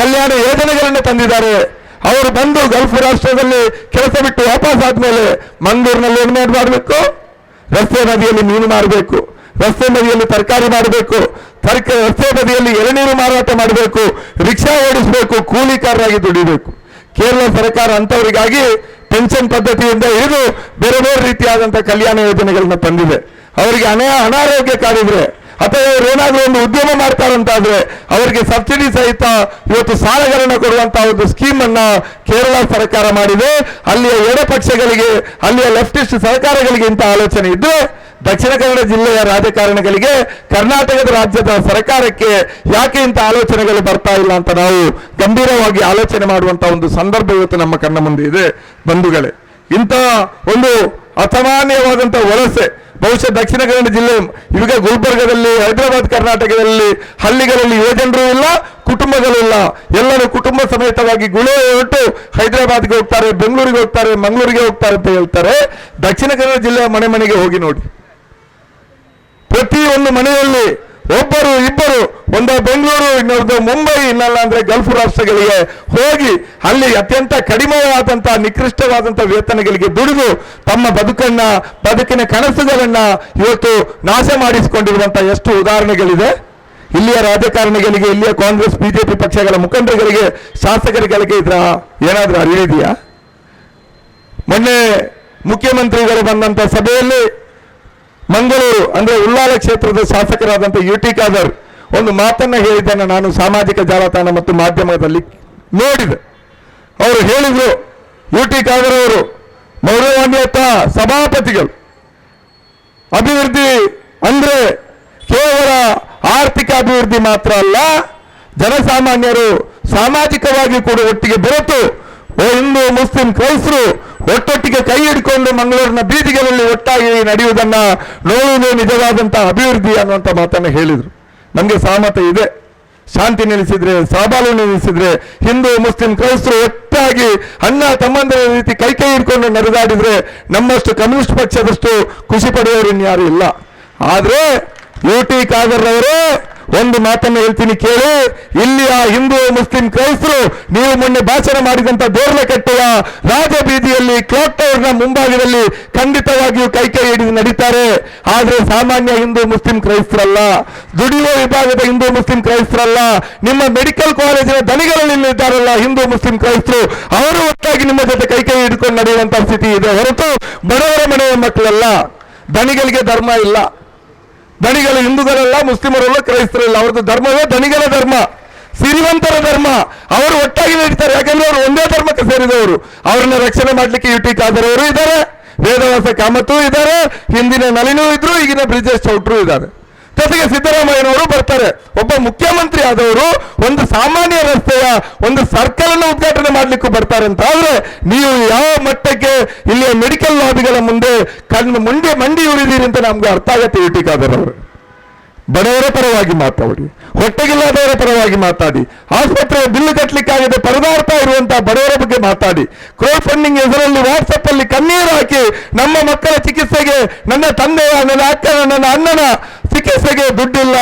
ಕಲ್ಯಾಣ ಯೋಜನೆಗಳನ್ನ ತಂದಿದ್ದಾರೆ. ಅವರು ಬಂದು ಗಲ್ಫ್ ರಾಷ್ಟ್ರದಲ್ಲಿ ಕೆಲಸ ಬಿಟ್ಟು ವಾಪಸ್ ಆದ್ಮೇಲೆ ಮಂಗಳೂರಿನಲ್ಲಿ ಏನ್ ಮಾಡಿ ಮಾಡಬೇಕು ರಸ್ತೆ ನದಿಯಲ್ಲಿ ಮೀನು ಮಾರಬೇಕು. ರಸ್ತೆ ನದಿಯಲ್ಲಿ ತರಕಾರಿ ಮಾಡಬೇಕು ತರಕಾರಿ ರಸ್ತೆ ಬದಿಯಲ್ಲಿ ಎಳನೀರು ಮಾರಾಟ ಮಾಡಬೇಕು. ರಿಕ್ಷಾ ಓಡಿಸಬೇಕು. ಕೂಲಿಕಾರರಾಗಿ ದುಡಿಬೇಕು. ಕೇರಳ ಸರ್ಕಾರ ಅಂತವರಿಗಾಗಿ ಪೆನ್ಷನ್ ಪದ್ಧತಿಯಿಂದ ಹಿಡಿದು ಬೇರೆ ಬೇರೆ ರೀತಿಯಾದಂತಹ ಕಲ್ಯಾಣ ಯೋಜನೆಗಳನ್ನ ತಂದಿದೆ. ಅವರಿಗೆ ಅನ ಅನಾರೋಗ್ಯ ಕಾಡಿದ್ರೆ, ಅಥವಾ ಅವ್ರು ಏನಾದ್ರೂ ಒಂದು ಉದ್ಯಮ ಮಾಡ್ತಾರಂತಾದ್ರೆ, ಅವರಿಗೆ ಸಬ್ಸಿಡಿ ಸಹಿತ ಇವತ್ತು ಸಾಲಗಳನ್ನು ಕೊಡುವಂತಹ ಒಂದು ಸ್ಕೀಮ್ ಅನ್ನ ಕೇರಳ ಸರ್ಕಾರ ಮಾಡಿದೆ. ಅಲ್ಲಿಯ ಎಡಪಕ್ಷಗಳಿಗೆ, ಅಲ್ಲಿಯ ಲೆಫ್ಟಿಸ್ಟ್ ಸರ್ಕಾರಗಳಿಗೆ ಇಂತಹ ಆಲೋಚನೆ ಇದ್ರೆ, ದಕ್ಷಿಣ ಕನ್ನಡ ಜಿಲ್ಲೆಯ ರಾಜಕಾರಣಿಗಳಿಗೆ ಕರ್ನಾಟಕದ ರಾಜ್ಯದ ಸರ್ಕಾರಕ್ಕೆ ಯಾಕೆ ಇಂಥ ಆಲೋಚನೆಗಳು ಬರ್ತಾ ಇಲ್ಲ ಅಂತ ನಾವು ಗಂಭೀರವಾಗಿ ಆಲೋಚನೆ ಮಾಡುವಂತ ಒಂದು ಸಂದರ್ಭ ಇವತ್ತು ನಮ್ಮ ಕಣ್ಣ ಮುಂದೆ ಇದೆ. ಬಂಧುಗಳೇ ಇಂತಹ ಒಂದು ಅಸಾಮಾನ್ಯವಾದಂಥ ವಲಸೆ ಬಹುಶಃ ದಕ್ಷಿಣ ಕನ್ನಡ ಜಿಲ್ಲೆ ಇವಾಗ ಗುಲ್ಬರ್ಗದಲ್ಲಿ, ಹೈದರಾಬಾದ್ ಕರ್ನಾಟಕದಲ್ಲಿ ಹಳ್ಳಿಗಳಲ್ಲಿ ಯುವಜನರು ಇಲ್ಲ, ಕುಟುಂಬಗಳು ಇಲ್ಲ. ಎಲ್ಲರೂ ಕುಟುಂಬ ಸಮೇತವಾಗಿ ಗುಳೆ ಹೊರಟು ಹೈದರಾಬಾದ್ಗೆ ಹೋಗ್ತಾರೆ, ಬೆಂಗಳೂರಿಗೆ ಹೋಗ್ತಾರೆ, ಮಂಗಳೂರಿಗೆ ಹೋಗ್ತಾರೆ ಅಂತ ಹೇಳ್ತಾರೆ. ದಕ್ಷಿಣ ಕನ್ನಡ ಜಿಲ್ಲೆಯ ಮನೆ ಮನೆಗೆ ಹೋಗಿ ನೋಡಿ. ಪ್ರತಿ ಒಂದು ಮನೆಯಲ್ಲಿ ಒಬ್ಬರು, ಇಬ್ಬರು ಒಂದು ಬೆಂಗಳೂರು ಇನ್ನೊಂದು ಮುಂಬೈ, ಇನ್ನಲ್ಲ ಅಂದ್ರೆ ಗಲ್ಫ್ ರಾಷ್ಟ್ರಗಳಿಗೆ ಹೋಗಿ ಅಲ್ಲಿ ಅತ್ಯಂತ ಕಡಿಮೆಯಾದಂತಹ ನಿಕೃಷ್ಟವಾದಂತಹ ವೇತನಗಳಿಗೆ ದುಡಿದು ತಮ್ಮ ಬದುಕನ್ನ, ಬದುಕಿನ ಕನಸುಗಳನ್ನ ಇವತ್ತು ನಾಶ ಮಾಡಿಸಿಕೊಂಡಿರುವಂತಹ ಎಷ್ಟು ಉದಾಹರಣೆಗಳಿದೆ. ಇಲ್ಲಿಯ ರಾಜಕಾರಣಿಗಳಿಗೆ, ಇಲ್ಲಿಯ ಕಾಂಗ್ರೆಸ್, ಬಿಜೆಪಿ ಪಕ್ಷಗಳ ಮುಖಂಡರುಗಳಿಗೆ, ಶಾಸಕರುಗಳಿಗೆ ಇದ್ರ ಏನಾದ್ರೂ ಅರಿವಿದೆಯಾ ಮೊನ್ನೆ ಮುಖ್ಯಮಂತ್ರಿಗಳು ಬಂದಂತ ಸಭೆಯಲ್ಲಿ ಮಂಗಳೂರು, ಅಂದ್ರೆ ಉಳ್ಳಾಲ ಕ್ಷೇತ್ರದ ಶಾಸಕರಾದಂತಹ ಯು ಟಿ ಖಾದರ್ ಒಂದು ಮಾತನ್ನ ಹೇಳಿದ್ದೇನೆ ನಾನು ಸಾಮಾಜಿಕ ಜಾಲತಾಣ ಮತ್ತು ಮಾಧ್ಯಮದಲ್ಲಿ ನೋಡಿದೆ. ಅವರು ಹೇಳಿದರು ಯು ಟಿ ಕಾಗರವರು ಮೌರ್ಯವಾನ್ಯತ ಸಭಾಪತಿಗಳು. ಅಭಿವೃದ್ಧಿ ಅಂದ್ರೆ ಕೇವಲ ಆರ್ಥಿಕ ಅಭಿವೃದ್ಧಿ ಮಾತ್ರ ಅಲ್ಲ, ಜನಸಾಮಾನ್ಯರು ಸಾಮಾಜಿಕವಾಗಿ ಕೂಡ ಒಟ್ಟಿಗೆ ಬೆರೆತು ಹಿಂದೂ, ಮುಸ್ಲಿಂ, ಕ್ರೈಸ್ತರು ಒಟ್ಟೊಟ್ಟಿಗೆ ಕೈ ಹಿಡ್ಕೊಂಡು ಮಂಗಳೂರಿನ ಬೀದಿಗಳಲ್ಲಿ ಒಟ್ಟಾಗಿ ನಡೆಯುವುದನ್ನ ನೋಡುವುದು ನಿಜವಾದಂತಹ ಅಭಿವೃದ್ಧಿ ಅನ್ನುವಂಥ ಮಾತನ್ನು ಹೇಳಿದ್ರು. ನಮಗೆ ಸಹಮತ ಇದೆ. ಶಾಂತಿ ನೆಲೆಸಿದ್ರೆ ಸಹಬಾಳ್ವೆ ನೆಲೆಸಿದ್ರೆ, ಹಿಂದೂ, ಮುಸ್ಲಿಂ, ಕ್ರೈಸ್ತರು ಒಟ್ಟಾಗಿ ಅಣ್ಣ, ತಮ್ಮಂದಿರ ರೀತಿ ಕೈ ಕೈ ಹಿಡ್ಕೊಂಡು ನಡೆದಾಡಿದ್ರೆ ನಮ್ಮಷ್ಟು ಕಮ್ಯುನಿಸ್ಟ್ ಪಕ್ಷದಷ್ಟು ಖುಷಿ ಪಡೆಯೋರು ಇನ್ಯಾರು ಇಲ್ಲ. ಆದ್ರೆ ಯು ಟಿ ಖಾದರ್ ಅವರು ಒಂದು ಮಾತನ್ನು ಹೇಳ್ತೀನಿ ಕೇಳಿ. ಇಲ್ಲಿಯ ಹಿಂದೂ ಮುಸ್ಲಿಂ ಕ್ರೈಸ್ತರು ನೀವು ಮೊನ್ನೆ ಭಾಷಣ ಮಾಡಿದಂತ ದೋರ್ಲಕಟ್ಟೆಯ ರಾಜ ಬೀದಿಯಲ್ಲಿ ಕ್ಲಾಕ್ ಟವರ್ನ ಮುಂಭಾಗದಲ್ಲಿ ಖಂಡಿತವಾಗಿಯೂ ಕೈ ಕೈ ಹಿಡಿದು ನಡೀತಾರೆ. ಆದ್ರೆ ಸಾಮಾನ್ಯ ಹಿಂದೂ ಮುಸ್ಲಿಂ ಕ್ರೈಸ್ತರಲ್ಲ. ದುಡಿಯುವ ವಿಭಾಗದ ಹಿಂದೂ ಮುಸ್ಲಿಂ ಕ್ರೈಸ್ತರಲ್ಲ. ನಿಮ್ಮ ಮೆಡಿಕಲ್ ಕಾಲೇಜಿನ ದನಿಗಳಲ್ಲಿ ಇದ್ದಾರಲ್ಲ ಹಿಂದೂ ಮುಸ್ಲಿಂ ಕ್ರೈಸ್ತರು. ಅವರು ಒಟ್ಟಾಗಿ ನಿಮ್ಮ ಜೊತೆ ಕೈ ಕೈ ಹಿಡ್ಕೊಂಡು ನಡೆಯುವಂತ ಸ್ಥಿತಿ ಇದೆ ಹೊರತು ಬಡವರ ಮನೆಯ ಮಕ್ಕಳಲ್ಲ. ದಣಿಗಳಿಗೆ ಧರ್ಮ ಇಲ್ಲ. ದಣಿಗಳು ಹಿಂದೂಗಳಲ್ಲ, ಮುಸ್ಲಿಮರಲ್ಲ, ಕ್ರೈಸ್ತರಲ್ಲ. ಅವ್ರದ್ದು ಧರ್ಮವೇ ದಣಿಗಳ ಧರ್ಮ. ಸಿರಿವಂತರ ಧರ್ಮ. ಅವರು ಒಟ್ಟಾಗಿ ನಡೀತಾರೆ. ಯಾಕಂದ್ರೆ ಅವರು ಒಂದೇ ಧರ್ಮಕ್ಕೆ ಸೇರಿದವರು. ಅವರನ್ನ ರಕ್ಷಣೆ ಮಾಡಲಿಕ್ಕೆ ಯುಟಿ ಖಾದರ್ ಇದ್ದಾರೆ. ವೇದವಾಸ ಕಾಮತ್ತೂ ಇದ್ದಾರೆ. ಹಿಂದಿನ ನಲಿನೂ ಇದ್ರು, ಈಗಿನ ಬ್ರಿಜೇಶ್ ಚೌಟ್ರು ಇದ್ದಾರೆ. ಜೊತೆಗೆ ಸಿದ್ದರಾಮಯ್ಯನವರು ಬರ್ತಾರೆ. ಒಬ್ಬ ಮುಖ್ಯಮಂತ್ರಿ ಆದವರು ಒಂದು ಸಾಮಾನ್ಯ ರಸ್ತೆಯ ಒಂದು ಸರ್ಕಲ್ ಅನ್ನು ಉದ್ಘಾಟನೆ ಮಾಡ್ಲಿಕ್ಕೂ ಬರ್ತಾರೆ ಅಂತ ಆದ್ರೆ ನೀವು ಯಾವ ಮಟ್ಟಕ್ಕೆ ಇಲ್ಲಿಯ ಮೆಡಿಕಲ್ ಲಾಬಿಗಳ ಮುಂದೆ ಕಣ್ಣು ಮುಂದೆ ಮಂಡಿ ಉಳಿದೀರಿ ಅಂತ ನಮ್ಗೆ ಅರ್ಥ ಆಗತ್ತೆ ಯುಟಿ ಖಾದರ್ ಅವರು. ಬಡವರ ಪರವಾಗಿ ಮಾತಾಡಿ, ಹೊಟ್ಟೆಗಿಲ್ಲದವರ ಪರವಾಗಿ ಮಾತಾಡಿ ಆಸ್ಪತ್ರೆ ಬಿಲ್ಲು ಕಟ್ಟಲಿಕ್ಕಾಗದೆ ಪರದಾಡ್ತಾ ಇರುವಂತಹ ಬಡವರ ಬಗ್ಗೆ ಮಾತಾಡಿ ಕ್ರೌಡ್ ಫಂಡಿಂಗ್ ಹೆಸರಲ್ಲಿ ವಾಟ್ಸಪ್ ಅಲ್ಲಿ ಕಣ್ಣೀರು ಹಾಕಿ ನಮ್ಮ ಮಕ್ಕಳ ಚಿಕಿತ್ಸೆಗೆ, ನನ್ನ ತಂದೆಯ, ನನ್ನ ಅಕ್ಕನ, ನನ್ನ ಅಣ್ಣನ ಚಿಕಿತ್ಸೆಗೆ ದುಡ್ಡಿಲ್ಲ.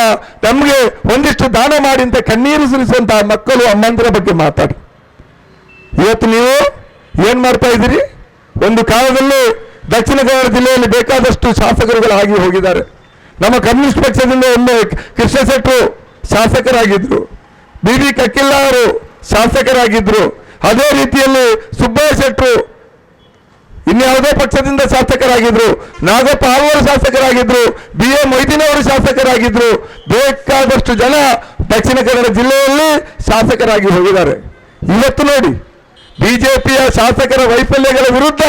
ನಮಗೆ ಒಂದಿಷ್ಟು ದಾನ ಮಾಡಿ ಅಂತ ಕಣ್ಣೀರು ಸುರಿಸುವಂತಹ ಮಕ್ಕಳು ಅಮ್ಮಂದಿರ ಬಗ್ಗೆ ಮಾತಾಡಿ. ಇವತ್ತು ನೀವು ಏನ್ ಮಾಡ್ತಾ ಇದ್ದೀರಿ? ಒಂದು ಕಾಲದಲ್ಲಿ ದಕ್ಷಿಣ ಕನ್ನಡ ಜಿಲ್ಲೆಯಲ್ಲಿ ಬೇಕಾದಷ್ಟು ಶಾಸಕರುಗಳು ಆಗಿ ಹೋಗಿದ್ದಾರೆ. ನಮ್ಮ ಕಮ್ಯುನಿಸ್ಟ್ ಪಕ್ಷದಿಂದ ಒಮ್ಮೆ ಕೃಷ್ಣ ಶೆಟ್ಟರು ಶಾಸಕರಾಗಿದ್ರು. ಬಿ ಬಿ ಕಕ್ಕಿಲ್ಲ ಅವರು ಶಾಸಕರಾಗಿದ್ರು. ಅದೇ ರೀತಿಯಲ್ಲಿ ಸುಬ್ಬಯ್ಯ ಶೆಟ್ಟರು ಇನ್ಯಾವುದೇ ಪಕ್ಷದಿಂದ ಶಾಸಕರಾಗಿದ್ರು. ನಾಗಪ್ಪ ಅವರು ಶಾಸಕರಾಗಿದ್ರು. ಬಿ ಎ ಮೊಯ್ದಿನ ಅವರು ಶಾಸಕರಾಗಿದ್ರು. ಬೇಕಾದಷ್ಟು ಜನ ದಕ್ಷಿಣ ಕನ್ನಡ ಜಿಲ್ಲೆಯಲ್ಲಿ ಶಾಸಕರಾಗಿ ಹೋಗಿದ್ದಾರೆ. ಇವತ್ತು ನೋಡಿ, ಬಿಜೆಪಿಯ ಶಾಸಕರ ವೈಫಲ್ಯಗಳ ವಿರುದ್ಧ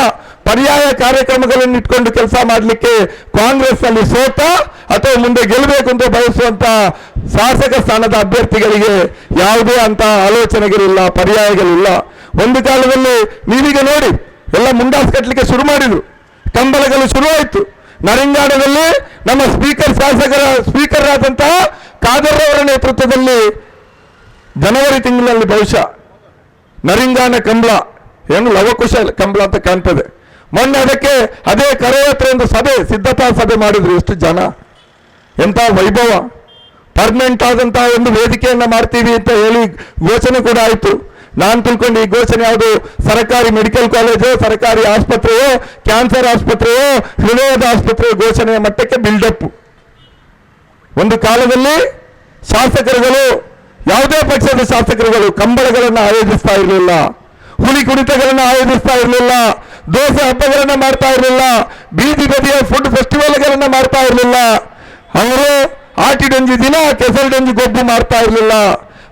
ಪರ್ಯಾಯ ಕಾರ್ಯಕ್ರಮಗಳನ್ನು ಇಟ್ಕೊಂಡು ಕೆಲಸ ಮಾಡಲಿಕ್ಕೆ ಕಾಂಗ್ರೆಸ್ ಅಲ್ಲಿ ಸೋತ ಅಥವಾ ಮುಂದೆ ಗೆಲ್ಲಬೇಕು ಅಂತ ಬಯಸುವಂತ ಶಾಸಕ ಸ್ಥಾನದ ಅಭ್ಯರ್ಥಿಗಳಿಗೆ ಯಾವುದೇ ಅಂತ ಆಲೋಚನೆಗಳಿಲ್ಲ, ಪರ್ಯಾಯಗಳಿಲ್ಲ. ಒಂದು ಕಾಲದಲ್ಲಿ ನೀವೀಗ ನೋಡಿ, ಎಲ್ಲ ಮುಂಡಾಸ್ ಕಟ್ಟಲಿಕ್ಕೆ ಶುರು ಮಾಡಿದ್ರು. ಕಂಬಳಗಳು ಶುರುವಾಯಿತು. ನರಿಂಗಾಡದಲ್ಲಿ ನಮ್ಮ ಸ್ಪೀಕರ್ ಶಾಸಕರ ಸ್ಪೀಕರ್ ಆದಂತಹ ಖಾದರ್ ಅವರ ನೇತೃತ್ವದಲ್ಲಿ ಜನವರಿ ತಿಂಗಳಲ್ಲಿ ಬಹುಶಃ ನರಿಂಗಾನ ಕಂಬಳ, ಏನು ಲವಕುಶ ಕಂಬಳ ಅಂತ ಕಾಣ್ತದೆ. ಮೊನ್ನೆ ಅದಕ್ಕೆ ಅದೇ ಕರೆಯತ್ರ ಒಂದು ಸಭೆ, ಸಿದ್ಧತಾ ಸಭೆ ಮಾಡಿದ್ರು ಎಷ್ಟು ಜನ. ಎಂಥ ವೈಭವ. ಪರ್ಮನೆಂಟ್ ಆದಂತಹ ಒಂದು ವೇದಿಕೆಯನ್ನ ಮಾಡ್ತೀವಿ ಅಂತ ಹೇಳಿ ಘೋಷಣೆ ಕೂಡ ಆಯಿತು. ನಾನು ತಿಳ್ಕೊಂಡು ಈ ಘೋಷಣೆ ಯಾವುದು, ಸರ್ಕಾರಿ ಮೆಡಿಕಲ್ ಕಾಲೇಜು ಸರ್ಕಾರಿ ಆಸ್ಪತ್ರೆಯೋ ಕ್ಯಾನ್ಸರ್ ಆಸ್ಪತ್ರೆಯೋ, ಹೃದಯದ ಆಸ್ಪತ್ರೆಯೋ ಘೋಷಣೆಯ ಮಟ್ಟಕ್ಕೆ ಬಿಲ್ಡಪ್ ಒಂದು ಕಾಲದಲ್ಲಿ ಶಾಸಕರುಗಳು, ಯಾವುದೇ ಪಕ್ಷದ ಶಾಸಕರುಗಳು ಕಂಬಳಗಳನ್ನು ಆಯೋಜಿಸ್ತಾ ಇರಲಿಲ್ಲ. ಹುಲಿ ಕುಣಿತಗಳನ್ನು ಆಯೋಜಿಸ್ತಾ ಇರಲಿಲ್ಲ. ದೋಸೆ ಹಬ್ಬಗಳನ್ನು ಮಾಡ್ತಾ ಇರಲಿಲ್ಲ. ಬೀದಿ ಬದಿಯ ಫುಡ್ ಫೆಸ್ಟಿವಲ್ಗಳನ್ನು ಮಾಡ್ತಾ ಇರಲಿಲ್ಲ. ಅವರು ಆಟಿಡೊಂಜಿ ದಿನ ಕೆಸರಿಡೊಂಜಿ ಗೊಬ್ಬು ಮಾಡ್ತಾ ಇರಲಿಲ್ಲ.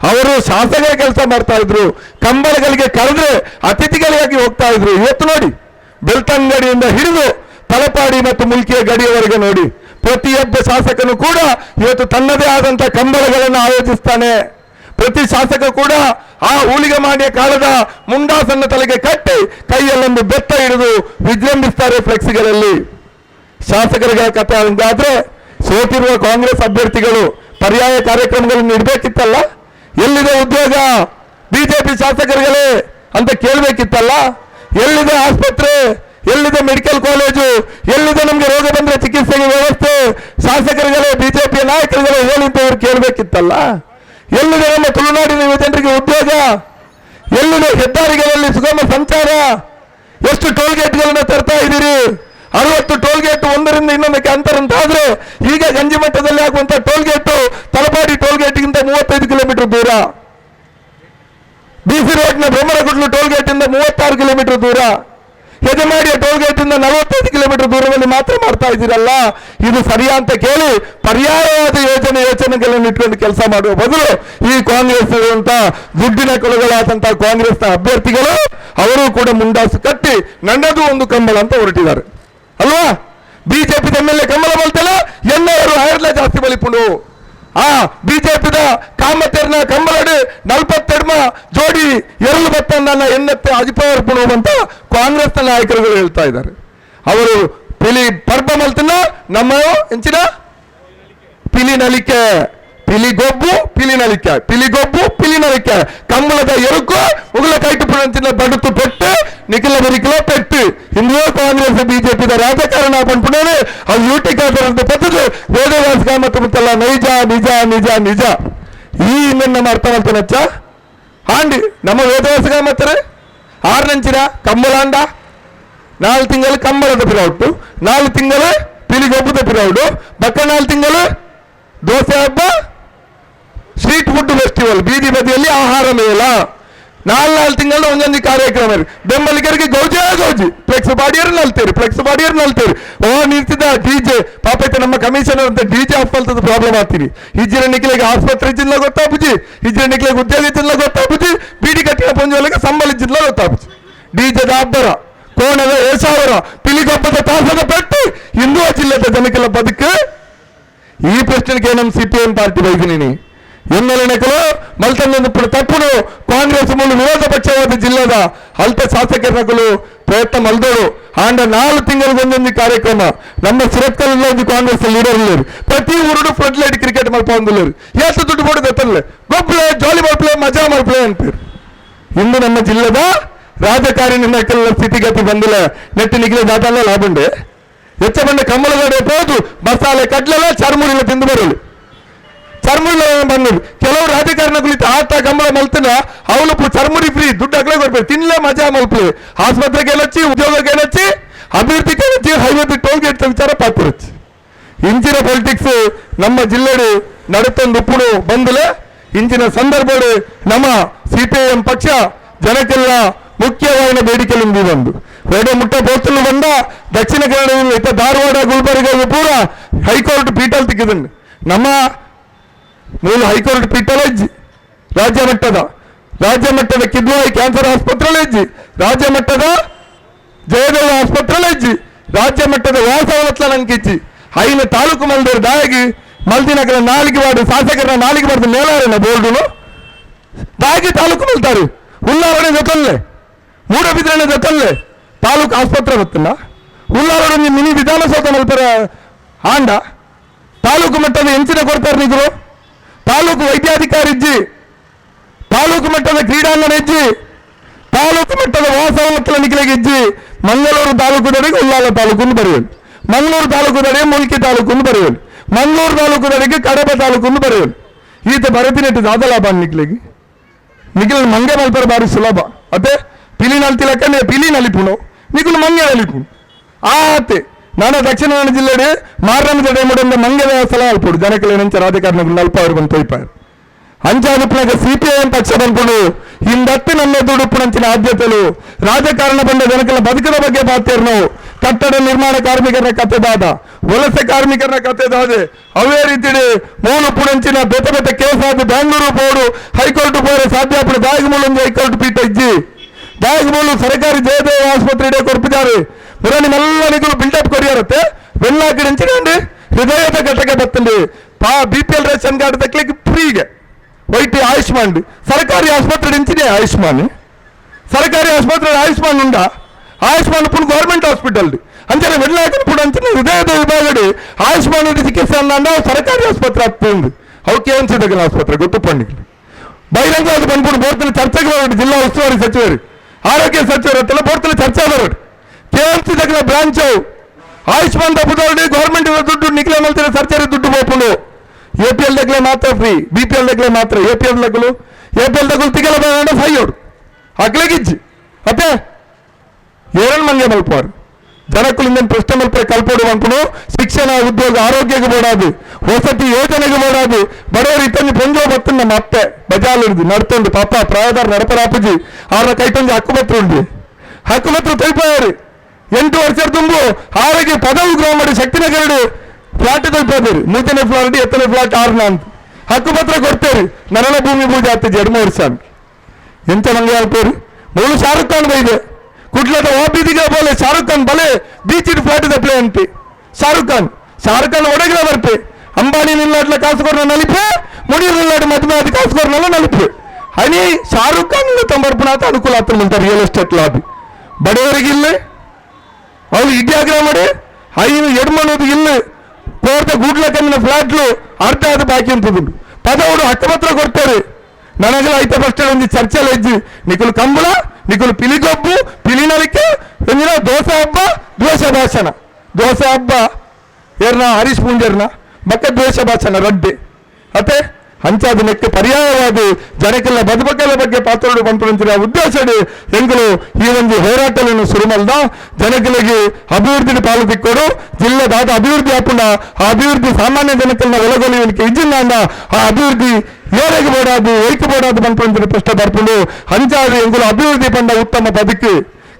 ಅವರು ಶಾಸಕರ ಕೆಲಸ ಮಾಡ್ತಾ ಇದ್ರು. ಕಂಬಳಗಳಿಗೆ ಕರೆದ್ರೆ ಅತಿಥಿಗಳಿಗಾಗಿ ಹೋಗ್ತಾ ಇದ್ರು. ಇವತ್ತು ನೋಡಿ, ಬೆಳ್ತಂಗಡಿಯಿಂದ ಹಿಡಿದು ತಲಪಾಡಿ ಮತ್ತು ಮುಲ್ಕಿಯ ಗಡಿಯವರೆಗೆ ನೋಡಿ. ಪ್ರತಿಯೊಬ್ಬ ಶಾಸಕನು ಕೂಡ ಇವತ್ತು ತನ್ನದೇ ಆದಂತ ಕಂಬಳಗಳನ್ನು ಆಯೋಜಿಸ್ತಾನೆ. ಪ್ರತಿ ಶಾಸಕ ಕೂಡ ಆ ಹೂಳಿಗೆ ಮಾಡಿಯ ಕಾಲದ ಮುಂಡಾಸನ್ನ ತಲೆಗೆ ಕಟ್ಟಿ ಕೈಯಲ್ಲೊಂದು ಬೆತ್ತ ಹಿಡಿದು ವಿಜೃಂಭಿಸ್ತಾರೆ ಫ್ಲೆಕ್ಸಿಗಳಲ್ಲಿ. ಶಾಸಕರಿಗೆ ಕಥೆ ಹಂಗಾದ್ರೆ ಸೋತಿರುವ ಕಾಂಗ್ರೆಸ್ ಅಭ್ಯರ್ಥಿಗಳು ಪರ್ಯಾಯ ಕಾರ್ಯಕ್ರಮಗಳನ್ನು ಇಡಬೇಕಿತ್ತಲ್ಲ ಎಲ್ಲಿದೆ ಉದ್ಯೋಗ? ಬಿಜೆಪಿ ಶಾಸಕರುಗಳೇ ಅಂತ ಕೇಳಬೇಕಿತ್ತಲ್ಲ? ಎಲ್ಲಿದೆ ಆಸ್ಪತ್ರೆ? ಎಲ್ಲಿದೆ ಮೆಡಿಕಲ್ ಕಾಲೇಜು? ಎಲ್ಲಿದೆ ನಮಗೆ ರೋಗ ಬಂದ್ರೆ ಚಿಕಿತ್ಸೆಗೆ ವ್ಯವಸ್ಥೆ? ಶಾಸಕರುಗಳೇ ಬಿಜೆಪಿ ನಾಯಕರುಗಳೇ ಹೇಳಿ ಅಂತ ಅವ್ರು ಕೇಳಬೇಕಿತ್ತಲ್ಲ? ಎಲ್ಲಿದೆ ನಮ್ಮ ತುಳುನಾಡಿನ ಯುವಜನರಿಗೆ ಉದ್ಯೋಗ? ಎಲ್ಲಿದೆ ಹೆದ್ದಾರಿಗಳಲ್ಲಿ ಸುಗಮ ಸಂಚಾರ? ಎಷ್ಟು ಟೋಲ್ ಗೇಟ್ಗಳನ್ನ ತರ್ತಾ ಇದ್ದೀರಿ? ಅರವತ್ತು ಟೋಲ್ ಗೇಟ್ ಒಂದರಿಂದ ಇನ್ನೊಂದಕ್ಕೆ ಅಂತರ ಅಂತ ಆದ್ರೆ ಈಗ ಗಂಜಿ ಮಟ್ಟದಲ್ಲಿ ಆಗುವಂತ ಟೋಲ್ ಗೇಟ್ ತಲಪಾಡಿ ಟೋಲ್ ಗೇಟ್ಗಿಂತ ಮೂವತ್ತೈದು ಕಿಲೋಮೀಟರ್ ದೂರ. ಬಿಸಿ ರೋಡ್ನ ಬ್ರಹ್ಮರಗುಡ್ಲು ಟೋಲ್ ಇಂದ ಮೂವತ್ತಾರು ಕಿಲೋಮೀಟರ್ ದೂರ. ಹೆಜಮಾಡಿಯ ಟೋಲ್ ಇಂದ ನಲವತ್ತೈದು ಕಿಲೋಮೀಟರ್ ದೂರದಲ್ಲಿ ಮಾತ್ರ ಮಾಡ್ತಾ ಇದ್ದೀರಲ್ಲ? ಇದು ಸರಿಯಾ ಅಂತ ಕೇಳಿ ಪರ್ಯಾಯವಾದ ಯೋಜನೆ ಯೋಚನೆಗಳನ್ನು ಇಟ್ಕೊಂಡು ಕೆಲಸ ಮಾಡುವ ಬದಲು ಈ ಕಾಂಗ್ರೆಸ್ ದುಡ್ಡಿನ ಕೊಳಗಳಾದಂತಹ ಕಾಂಗ್ರೆಸ್ನ ಅಭ್ಯರ್ಥಿಗಳು ಅವರು ಕೂಡ ಮುಂಡಾಸು ಕಟ್ಟಿ ನನ್ನದು ಒಂದು ಕಂಬಳ ಅಂತ ಹೊರಟಿದ್ದಾರೆ. ಅಲ್ವಾ? BJP M L A Kambala ಬಲ್ತಲ್ಲ ಎನ್ನವರು ಹೈರ್ಲ ಜಾಸ್ತಿ ಬಲಿಪುಂಡು. ಆ, ಬಿಜೆಪಿದ ಕಾಮತೆರ್ನ ಕಂಬಳಡು ನಲ್ಪತ್ತೆಡ್ಮ ಜೋಡಿ ಎರಳು ಬತ್ತನ್ನ ಎನ್ನತ್ತೆ ಅಜಿಪಾರ್ಪಣು ಅಂತ ಕಾಂಗ್ರೆಸ್ನ ನಾಯಕರುಗಳು ಹೇಳ್ತಾ ಇದ್ದಾರೆ. ಅವರು ಪಿಲಿ ಪರ್ಬ ಮಲ್ತಿನ ನಮ್ಮ ಎಂಚಿನ? ಪಿಲಿ ನಲಿಕೆ. ಪಿಲಿ ಗೊಬ್ಬು, ಪಿಲಿ ನಲಿಕೆ. ಕಮ್ಮಲದ ಎರುಕು ಉಗುಲ ಕೈಟು ಪುಣಂಚಿನ ಬಡುತ್ತು ಪೆಟ್ಟು, ನಿಖಿಲ ಬರಿಕಿಲ ಪೆಟ್ಟು. ಹಿಂದೂ ಕಾಂಗ್ರೆಸ್, ಬಿಜೆಪಿದ ರಾಜಕಾರಣ ಪಂಪುಣೇನೆ ಅದು ಯೂಟಿ ಕಾದಂತ ಪದ್ದತಿ ವೇದವಾಸ ಕಾಮತ್ತು ಮುತ್ತಲ್ಲ ನೈಜ, ನಿಜ ನಿಜ ನಿಜ. ಈ ಇನ್ನೆನ್ನ ಮಾಡ್ತಾ ಮಲ್ತನಚ್ಚ ಹಾಂಡಿ, ನಮ್ಮ ವೇದವಾಸ ಕಾಮತ್ತರೆ ಆರ್ನಂಚಿನ, ಕಂಬಳಾಂಡ ನಾಲ್ಕು ತಿಂಗಳು ಕಂಬಳದ ಪಿರೌಟು ನಾಲ್ಕು ತಿಂಗಳು ಪಿಲಿಗೊಬ್ಬದ ಪಿರೌಡು ಬಕ್ಕ ನಾಲ್ಕು ತಿಂಗಳು ದೋಸೆ ಹಬ್ಬ ಸ್ಟ್ರೀಟ್ ಫುಡ್ ಫೆಸ್ಟಿವಲ್ ಬೀದಿ ಬದಿಯಲ್ಲಿ ಆಹಾರ ಮೇಳ. ನಾಲ್ ನಾಲ್ ತಿಂಗಳ ಒಂದೊಂದು ಕಾರ್ಯಕ್ರಮ. ಬೆಂಬಲಿಗರಿಗೆ ಗೌಜಿ ಗೌಜಿ ಫ್ಲೆಕ್ಸ್ ಬಾಡಿಯರ್ ನಲ್ತೇರಿ ಫ್ಲೆಕ್ಸ್ ಬಾಡಿಯರ್ ನಲ್ತೇರಿ ಓ, ನಿಂತಿದ್ದ ಡಿಜೆ ಪಾಪೈತೆ ನಮ್ಮ ಕಮಿಷನರ್ ಅಂತ ಡಿಜೆ ಅಪ್ಪಲ್ತದ ಪ್ರಾಬ್ಲಮ್ ಆಗ್ತೀನಿ. ಇಜ್ಜಿನ ನಿಕ್ಲೆಗೆ ಆಸ್ಪತ್ರೆ ಜಿಲ್ಲ ಗೊತ್ತಾಪುಜಿ ಇಜ್ಜಿನ ನಿಕ್ಲೆಗೆ ಉದ್ಯೋಗ ಜಿಲ್ಲ ಗೊತ್ತಾಪುಜಿ ಬೀಡಿ ಕಟ್ಟಿನ ಪಂಜೋಲಿಗೆ ಸಂಬಳ ಜಿಲ್ಲ ಗೊತ್ತಾಪುಜಿ ಡಿಜೆದ ಅಬ್ಬರ. போனதை ஏசாவரம் ಪಿಲಿಗೊಬ್ಬದ ತಾಸನ ಪೆಟ್ಟು ಹಿಂದೂ ಜಿಲ್ಲೆದ ಜನಕಲ ಬದುಕು ఈ ప్రశ్నకి ఏనం సిపిఎం పార్టీ వైఖరిని ఎన్నెల ఎన్నికలు మల్తన్నప్పుడు తప్పుడు కాంగ్రెస్ ముందు విరోధపక్షవాద జిల్ಲೆದ ಅಲ್ತ ಶಾಸಕರಗಳು ಪ್ರಯತ್ನ ಮಲ್ದೋಡು ಆಂಡ ನಾಲ್ಕು ತಿಂಗಳಿಗೊಂದೊಂದು ಕಾರ್ಯಕ್ರಮ ನಮ್ಮ ಸುರತ್ಕಲ್ನ ಒಂದು ಕಾಂಗ್ರೆಸ್ ಲೀಡರ್ లేరు ಪ್ರತಿ ಊರು ಫ್ಲಡ್ ಲೈಟ್ ಕ್ರಿಕೆಟ್ ಮಲ್ಪ ಒಂದು లేరు ಎಷ್ಟು ದುಡ್ಡು ಕೊಡೋದು ಗೊತ್ತಲ್ಲ ಗೊಬ್ಬಳೆ ಜಾಲಿಬಾಲ್ ಪ್ಲೇ ಮಜಾ ಮಲ್ಪ್ಲೇ ಅಂತಾರೆ ಇಂದು ನಮ್ಮ ಜಿಲ್ಲೆದ ರಾಜಕಾರಣಿ ನಾಯಕರ ಸ್ಥಿತಿಗತಿ ಬಂದಿಲ್ಲ. ನೆಟ್ಟು ನಿಖಿಲ ದಾಟಲ್ಲ ಲಾಭುಂಡೆ ಹೆಚ್ಚ ಬಂದ ಕಮ್ಮಲಗಡೆ ಹೋದು ಮಸಾಲೆ ಕಡ್ಲೆಲ್ಲ ಚರ್ಮುರಿಲ್ಲ ತಿಂದು ಬರಲು. ಚರ್ಮುರಿಲ್ಲ ಬಂದ್ರು ಕೆಲವು ರಾಜಕಾರಣಿಗಳು ಆತ ಕಂಬಳ ಮಲ್ತಿನ ಅವಳು ಚರ್ಮುರಿ ಫ್ರೀ ದುಡ್ಡು ಅಗ್ಲೇ ಕೊಡ್ಬೇಕು. ತಿನ್ಲೇ ಮಜಾ ಮಲ್ಪಲೆ ಆಸ್ಪತ್ರೆಗೆ ಏನಚ್ಚಿ ಉದ್ಯೋಗಕ್ಕೆ ಏನಚ್ಚಿ ಅಭಿವೃದ್ಧಿಗೆ ಏನಚ್ಚಿ ಹೈವೇ ಟೋಲ್ ಗೇಟ್ ವಿಚಾರ ಪಾತ್ರಚ್ಚಿ ಇಂಚಿನ ಪೊಲಿಟಿಕ್ಸ್ ನಮ್ಮ ಜಿಲ್ಲೆಡು ನಡುತ್ತೊಂದು ಉಪ್ಪುಡು ಬಂದಲೆ ಇಂಚಿನ ಸಂದರ್ಭ ನಮ್ಮ ಸಿಪಿಐಎಂ ಪಕ್ಷ ಜನಕ್ಕೆಲ್ಲ ಮುಖ್ಯವಾದ ಬೇಡಿಕೆಲಿಂದ ಬಂದು ರೇಡಿಯೋ ಮುಟ್ಟ ಪೋಸ್ತಲು ಬಂದ ದಕ್ಷಿಣ ಕನ್ನಡದಲ್ಲಿ ಇತ್ತ ಧಾರವಾಡ ಗುಲ್ಬರ್ಗ ಪೂರ ಹೈಕೋರ್ಟ್ ಪೀಠಲ್ ತಿಕ್ಕಿದಂಡು ನಮ್ಮ ಮೂಲ ಹೈಕೋರ್ಟ್ ಪೀಠಲ ಇಜ್ಜಿ ರಾಜ್ಯ ಮಟ್ಟದ ರಾಜ್ಯ ಮಟ್ಟದ ಕಿದ್ವಾಯಿ ಕ್ಯಾನ್ಸರ್ ಆಸ್ಪತ್ರೆಯಲ್ಲಿ ಇಜ್ಜಿ ರಾಜ್ಯ ಮಟ್ಟದ ಜಯದೇವ ಆಸ್ಪತ್ರೆಯಲ್ಲಿ ಇಜ್ಜಿ ರಾಜ್ಯ ಮಟ್ಟದ ವಾಸವಲತ್ಲ ನಂಕಿಚ್ಚಿ ಐನ ತಾಲೂಕು ಮಲ್ದೂರು ದಾಯಗಿ ಮಲ್ದಿನಗರ ನಾಲಿಗೆ ವಾರ್ಡು ಶಾಸಕರ ನಾಲಿಗೆ ಬಾರ್ದು ಮೇಲಾರನ ಬೋರ್ಡುನು ದಾಯಗಿ ತಾಲೂಕು ಮಲ್ತಾರೆ ಉಲ್ಲಾವಣೆ ಜೊತಲ್ಲೇ ಮೂಡಬಿದ್ರನೆ ಜೊತಲ್ಲೇ ತಾಲೂಕು ಆಸ್ಪತ್ರೆ ಗೊತ್ತಿಲ್ಲ. ಉಲ್ಲಾವಣೆ ಮಿನಿ ವಿಧಾನಸೌಧ ಮಲ್ಪರ ಆಂಡ. ತಾಲೂಕು ಮಟ್ಟದ ಹೆಂಚಿನ ಕೊಡ್ತಾರೆ ನಿಜರು ತಾಲೂಕು ವೈದ್ಯಾಧಿಕಾರಿ ಇಜ್ಜಿ. ತಾಲೂಕು ಮಟ್ಟದ ಕ್ರೀಡಾಂಗಣ ಇಜ್ಜಿ. ತಾಲೂಕು ಮಟ್ಟದ ವಾಸವಲತ್ತಲ ನಿಖಿಲಿಗೆ ಇಜ್ಜಿ. ಮಂಗಳೂರು ತಾಲೂಕು ದಡೆಗೆ ಉಲ್ಲಾಲ ತಾಲೂಕು ಬರೆಯಲು ಮಂಗಳೂರು ತಾಲೂಕು ದಡೆ ಮುಲ್ಕಿ ತಾಲೂಕು ಮಂಗಳೂರು ತಾಲೂಕುದವರಿಗೆ ಕಡಬ ತಾಲೂಕು ಎಂದು ಬರೆಯಲು ಈತ ಬರೆದಿನಟ್ಟು ದಾದ ಲಾಭ ನಿಕ್ಲಿಗೆ ನಿಖಿಲ್ ಮಂಗೆ ಮಲ್ಪರ ಬಾರಿ ಸುಲಭ. ಅತ್ತೆ ಪಿಲಿ ನಲ್ತಿ ಲೆಕ್ಕನೆ ಪಿಲಿ ನಲಿಪುನು ನಿಖಿಲ್ ಮಂಗೆ ನಲಿಪುನು ಆತೆ ನಾನು ದಕ್ಷಿಣ ಕನ್ನಡ ಜಿಲ್ಲೆಡೆ ಮಾರಣದ ಟೈಮುಡಂದ ಮಂಗೆ ಸ್ಥಳ ಅಲ್ಪುಡು ಜನಕಲೆ ನಂಚ ರಾಜಕಾರಣಿಗಳು ನಲ್ಪ ಅವರು ಬಂದು ತೊಯ್ಪಾರು ಅಂಚಾದುಪ್ಪನಾಗ ಸಿಪಿಐಎಂ ಪಕ್ಷ ಬಂದ್ಕೊಂಡು ಹಿಂದತ್ತು ನನ್ನ ದುಡುಪ್ಪುನಂಚಿನ ಆದ್ಯತೆಲು ರಾಜಕಾರಣ ಬಂದ ಜನಕಲ ಬದುಕದ ಬಗ್ಗೆ ಮಾತೇರು ನಾವು ಕಟ್ಟಡ ನಿರ್ಮಾಣ ಕಾರ್ಮಿಕರ ಕಥೆದಾದ ವಲಸೆ ಕಾರ್ಮಿಕರ ಕಥೆದಾದೆ ಅವೇ ರೀತಿ ಮೂಲು ಪುಣಂಚಿನ ಬೆತ ಬೆತ ಕೇಸ್ ಆದ ಬ್ಯಾಂಗ್ಳೂರು ಬೋರ್ಡು ಹೈಕೋರ್ಟ್ ಬೋರ್ಡ್ ಸಾಧ್ಯ ಪಡ ದಾಯಗಮೂಲೊಂದು ಹೈಕೋರ್ಟ್ ಪೀಠ ಇಜ್ಜಿ ದಾಯಕಗಳು ಸರ್ಕಾರಿ ಜಯದೇವ ಆಸ್ಪತ್ರೆಗೆ ಕೊಡ್ತಿದ್ದಾರೆ ಇವರಲ್ಲಿ ಮೆಲ್ಲನಿಗೂ ಬಿಲ್ಡಪ್ ಕೊರಿಯಾರುತ್ತೆ ಬೆಲ್ಲ ಗಿಡಂಚಿನಂడి ಹೃದಯದ ಘಟಕ ಬರ್ತಂడి ಪಾ B P L ration card ತಕ್ಲಿಕ್ಕೆ ಫ್ರೀಗೆ ವೈಟಿ ಆಯುಷ್ಮಾನ್ ಸರ್ಕಾರಿ ಆಸ್ಪತ್ರೆ ಇಂಚಿನೇ ಆಯುಷ್ಮಾನ್ ಸರ್ಕಾರಿ ಆಸ್ಪತ್ರೆ ಆಯುಷ್ಮಾನ್ ಉಂಡ ಆಯುಷ್ಮಾನ್ ಪುಲ್ ಗೌರ್ಮೆಂಟ್ ಹಾಸ್ಪಿಟಲ್ ಅಂಚನೆ ಬೆಳ್ಳಾಕಿನ ಪುಡ ಅಂಚನೆ ಹೃದಯದ ವಿಭಾಗಡಿ ಆಯುಷ್ಮಾನ್ ಚಿಕಿತ್ಸೆ ಅನ್ನ ಸರ್ಕಾರಿ ಆಸ್ಪತ್ರೆ ಆಗ್ತದೆ ಅವಕ್ಕೆ ಅನ್ಸಿದಾಗ ಆಸ್ಪತ್ರೆ ಗೊತ್ತು ಪಂಡಿಗೆ ಬಹಿರಂಗ ಅದು ಬಂದ್ಬಿಟ್ಟು ಬೋರ್ತಿನ ಚರ್ಚೆಗೆ ಜಿಲ್ಲಾ ಉಸ್ತುವಾರಿ ಸಚಿವರು ಆರೋಗ್ಯ ಸಚಿವರು ತಲೆಬೋಡ್ತಲೇ ಚರ್ಚೆ ಆದವರು ಕೆ ಎಮ್ ಸಿ ತಗ್ಗಿನ ಬ್ರಾಂಚ್ ಆಯುಷ್ಮಾನ್ ತಪ್ಪದವ್ರಿಗೆ ಗೌರ್ಮೆಂಟ್ ದುಡ್ಡು ನಿಖಿಲ ಮಲ್ತಾರೆ ಸರ್ಕಾರಿ ದುಡ್ಡು ಹೋಗ್ಕೊಂಡು ಎ ಪಿ ಎಲ್ ದಗ್ಲೆ ಮಾತ್ರ ಫ್ರೀ ಬಿ ಪಿ ಎಲ್ ದಗ್ಲೆ ಮಾತ್ರ ಎ ಪಿ ಎಲ್ ದಗ್ಲು ಎ ಪಿ ಎಲ್ ದಗ್ಲು ತಿಗಲ ಬೇಡ ಫೈ ಅವ್ರು ಅಗ್ಲಗಿಜ್ಜಿ ಅತ್ತೆ ಏರನ್ ಮಂಗೆ ಮಲ್ಪವಾರು ಜನಕ್ಕಳಿಂದ ಪ್ರಶ್ನೆ ಮಲ್ಪರೆ ಕಲ್ಪೋಡು ಅನ್ಕೊಂಡು ಶಿಕ್ಷಣ ಉದ್ಯೋಗ ಆರೋಗ್ಯಕ್ಕೆ ಬೋಡಾದು ವಸತಿ ಯೋಜನೆಗೆ ಬೋಡಾದು ಬಡವರು ಇತ್ತಂದು ಪೊಂಜೋ ಬತ್ತು ನಮ್ಮ ಅತ್ತೆ ಬಜಾಲ್ ಹಿಡಿದು ನಡ್ತೊಂದು ಪಾಪ ಪ್ರಾಯದಾರ ನಡಪರಾಪಜಿ ಅವ್ರ ಕೈತೊಂದು ಹಕ್ಕುಪತ್ರ ಉಂಡು ಹಕ್ಕುಪತ್ರ ತೈಪಾರು ಎಂಟು ವರ್ಷ ತುಂಬು ಆರೋಗ್ಯ ಪದವಿ ಗ್ರಾಮಡಿ ಶಕ್ತಿನಗರಡು ಫ್ಲಾಟ್ ತೈಪಾದರು ಮೂತನೇ ಫ್ಲಾಟ್ ಎತ್ತನೇ ಫ್ಲಾಟ್ ಆರ್ನ ಅಂತ ಹಕ್ಕುಪತ್ರ ಕೊಡ್ತೇವೆ ನರಳ ಭೂಮಿ ಪೂಜೆ ಆಗ್ತದೆ ಎರಡು ವರ್ಷ ಅಂತ ಎಂತ ಮಂಗೆ ಆಗ್ತೇರಿ ಮೂರು ಶಾರುಖ್ ಖಾನ್ ಬೈದೆ ಕುಟ್ಲದ ಓಬಿದಿಗೆ ಬೋಲೆ ಶಾರುಖ್ ಖಾನ್ ಬಲೆ beach it flat the play ಅಂತಿ. ಶಾರುಖ್ ಖಾನ್ ಶಾರುಖ್ ಖಾನ್ ಒಡಗಿಲ್ಲ ಬರ್ತಿ ಅಂಬಾನಿ ನಿಲ್ಲಾಟ್ಲ ಕಾಸುಗೋರ್ನ ನಲಿಪೆ ಮುಡಿಯರ್ ನಿಲ್ಲಾಟ್ ಮದುವೆ ಅದು ಕಾಸುಗೋರ್ನೆಲ್ಲ ನಲಿಪೆ. ಹಣಿ ಶಾರುಖ್ ಖಾನ್ ಇಲ್ಲ ತಂಬರ್ಪಣ ಅಂತ ಅನುಕೂಲ ಆತ ಅಂತ ರಿಯಲ್ ಎಸ್ಟೇಟ್ ಲಾಬಿ ಬಡವರಿಗೆ ಇಲ್ಲ, ಅವ್ರು ಇಡ್ಯಾಗ್ರ ಮಾಡಿ, ಹೈನು ಎಡ್ಮನೋದು ಇಲ್ಲ ಕೋರ್ತ ಗುಡ್ಲ ಕಣ್ಣಿನ ಫ್ಲಾಟ್ಲು ಅರ್ಥ ಆದ ಬಾಕಿ ಅಂತದ್ದು ಪದ ಅವರು ಹತ್ತು ಪತ್ರ ಕೊಡ್ತಾರೆ. ನನಗೆಲ್ಲ ಐತ ಪಸ್ಟ್ ಒಂದು ಚರ್ಚೆಲ್ಲ ಇದ್ದು ನಿಖಿಲ್ ಕಂಬಳ ನಿಕುಲು ಪಿಲಿಗೊಬ್ಬು ಪಿಲಿನಲಿಕೆ ಎಂದಿನ ದೋಸೆ ಹಬ್ಬ ದ್ವೇಷ ಭಾಷಣ ದೋಸೆ ಹಬ್ಬ ಏರ್ನ ಹರೀಶ್ ಪೂಂಜರ್ನ ಬಕ್ಕ ದ್ವೇಷ ಭಾಷಣ ರಡ್ಡೆ ಅತೆ ಹಂಚಾದ ದಿನಕ್ಕೆ ಪರ್ಯಾಯವಾಗಿ ಜನಕ್ಕೆಲ್ಲ ಬದುಕಲ ಬಗ್ಗೆ ಪಾತ್ರೋಡು ಪಂಪುಂಚಿನ ಉದ್ದೇಶ ಎಂಗಳು ಈ ಒಂದು ಹೋರಾಟವನ್ನು ಸುರುಮಲ್ದ. ಜನಗಳಿಗೆ ಅಭಿವೃದ್ಧಿ ಪಾಲು ತಿಕ್ಕೋಡು ಜಿಲ್ಲೆ ದಾಟ ಅಭಿವೃದ್ಧಿ ಹಾಪುಂಡ ಆ ಅಭಿವೃದ್ಧಿ ಸಾಮಾನ್ಯ ಜನಕ್ಕೆಲ್ಲ ಒಳಗೊಳ್ಳುವಿಕೆ ಅಂದ ಆ ಅಭಿವೃದ್ಧಿ ಏರೆಗೆ ಬೋಡಾದು ಏಕೆ ಬೋಡಾದು ಪಂಪುಂಚಿನ ಪ್ರಶ್ನೆ ಬರ್ಪುಂಡು ಅಂಚಾದ ಎಂಗಳು ಅಭಿವೃದ್ಧಿ ಪಂಡ ಉತ್ತಮ ಬದುಕು.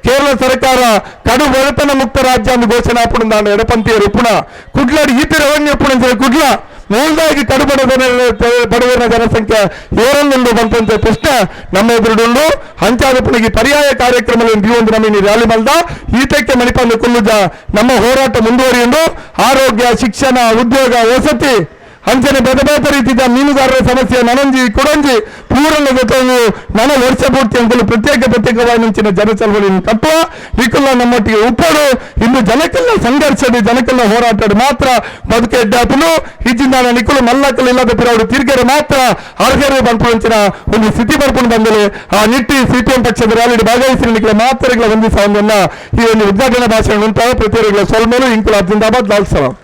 ಕೇರಳ ಸರ್ಕಾರ ಕಡು ಬಡತನ ಮುಕ್ತ ರಾಜ್ಯ ಘೋಷಣೆ ಹಾಪುಣ ನಾನು ಎಡಪಂಥೀಯರು ಪುಣ ಕುಡ್ಲಾಡಿ ಈತ ರೆವೆನ್ಯೂ ಪುಣ ಮೂಲ್ದಾಗಿ ಕಡುಬಡ ಬಡವರ ಜನಸಂಖ್ಯೆ ಏರನ್ನೆಂದು ಬಂತಂತೆ ಪ್ರಶ್ನೆ. ನಮ್ಮ ಎದುರುಡು ಹಂಚಾದಪ್ಪನಿಗೆ ಪರ್ಯಾಯ ಕಾರ್ಯಕ್ರಮದಲ್ಲಿ ಒಂದು ನಮಗೆ ರ್ಯಾಲಿ ಮಲ್ದ ಈತಕ್ಕೆ ಮಣಿಪಂದು ಕುಲ್ಲುಜ ನಮ್ಮ ಹೋರಾಟ ಮುಂದುವರಿಯಲು ಆರೋಗ್ಯ, ಶಿಕ್ಷಣ, ಉದ್ಯೋಗ, ವಸತಿ ಅಂಚನೆ ಬೇರೆ ರೀತಿಯ ಮೀನುಗಾರರ ಸಮಸ್ಯೆ ನನಂಜಿ ಕೊಡಂಜಿ ಪೂರಣ ಜೊತೆಯು ನನ ವರ್ಷ ಪೂರ್ತಿ ಅಂತಲೂ ಪ್ರತ್ಯೇಕ ಪ್ರತ್ಯೇಕವಾಗಿ ನಿಂಚಿನ ಜನ ಚಳವಳಿಯನ್ನು ಕಟ್ಟುವ ನಿಕುಲ್ಲ ನಮ್ಮೊಟ್ಟಿಗೆ ಉಪ್ಪಡು ಇನ್ನು ಜನಕ್ಕೆಲ್ಲ ಸಂಘರ್ಷದಿ ಜನಕ್ಕೆಲ್ಲ ಹೋರಾಟ ಮಾತ್ರ. ಬದುಕೆ ಎಡ್ಡಾಪನು ಇಜ್ಜಿಂದ ನಿಕುಲು ಮಲ್ಲಕ್ಕಲು ಇಲ್ಲದ ಪಿರವರು ತಿರ್ಗೆರೆ ಮಾತ್ರ. ಅರ್ಹರು ಬಂಪುಂಚಿನ ಒಂದು ಸ್ಥಿತಿ ಬರ್ಕೊಂಡು ಬಂದರೆ ಆ ನಿಟ್ಟಿ ಸಿಪಿಎಂ ಪಕ್ಷದ ರ್ಯಾಲಿ ಭಾಗವಹಿಸಿ ನಿಖಿಲ ಮಾತ್ರ ಹೊಂದಿಸ ಒಂದನ್ನ ಈ ಒಂದು ಉದ್ಘಾಟನಾ ಭಾಷಣ ಉಂಟಾಗ ಪ್ರತಿಯೊಬ್ಬರ ಸೋಲ್ಮೇಲೆ ಇಂಕುಲ ಜಿಂದಾಬಾದ್ ಲಾಲ್ ಸಲಾಂ.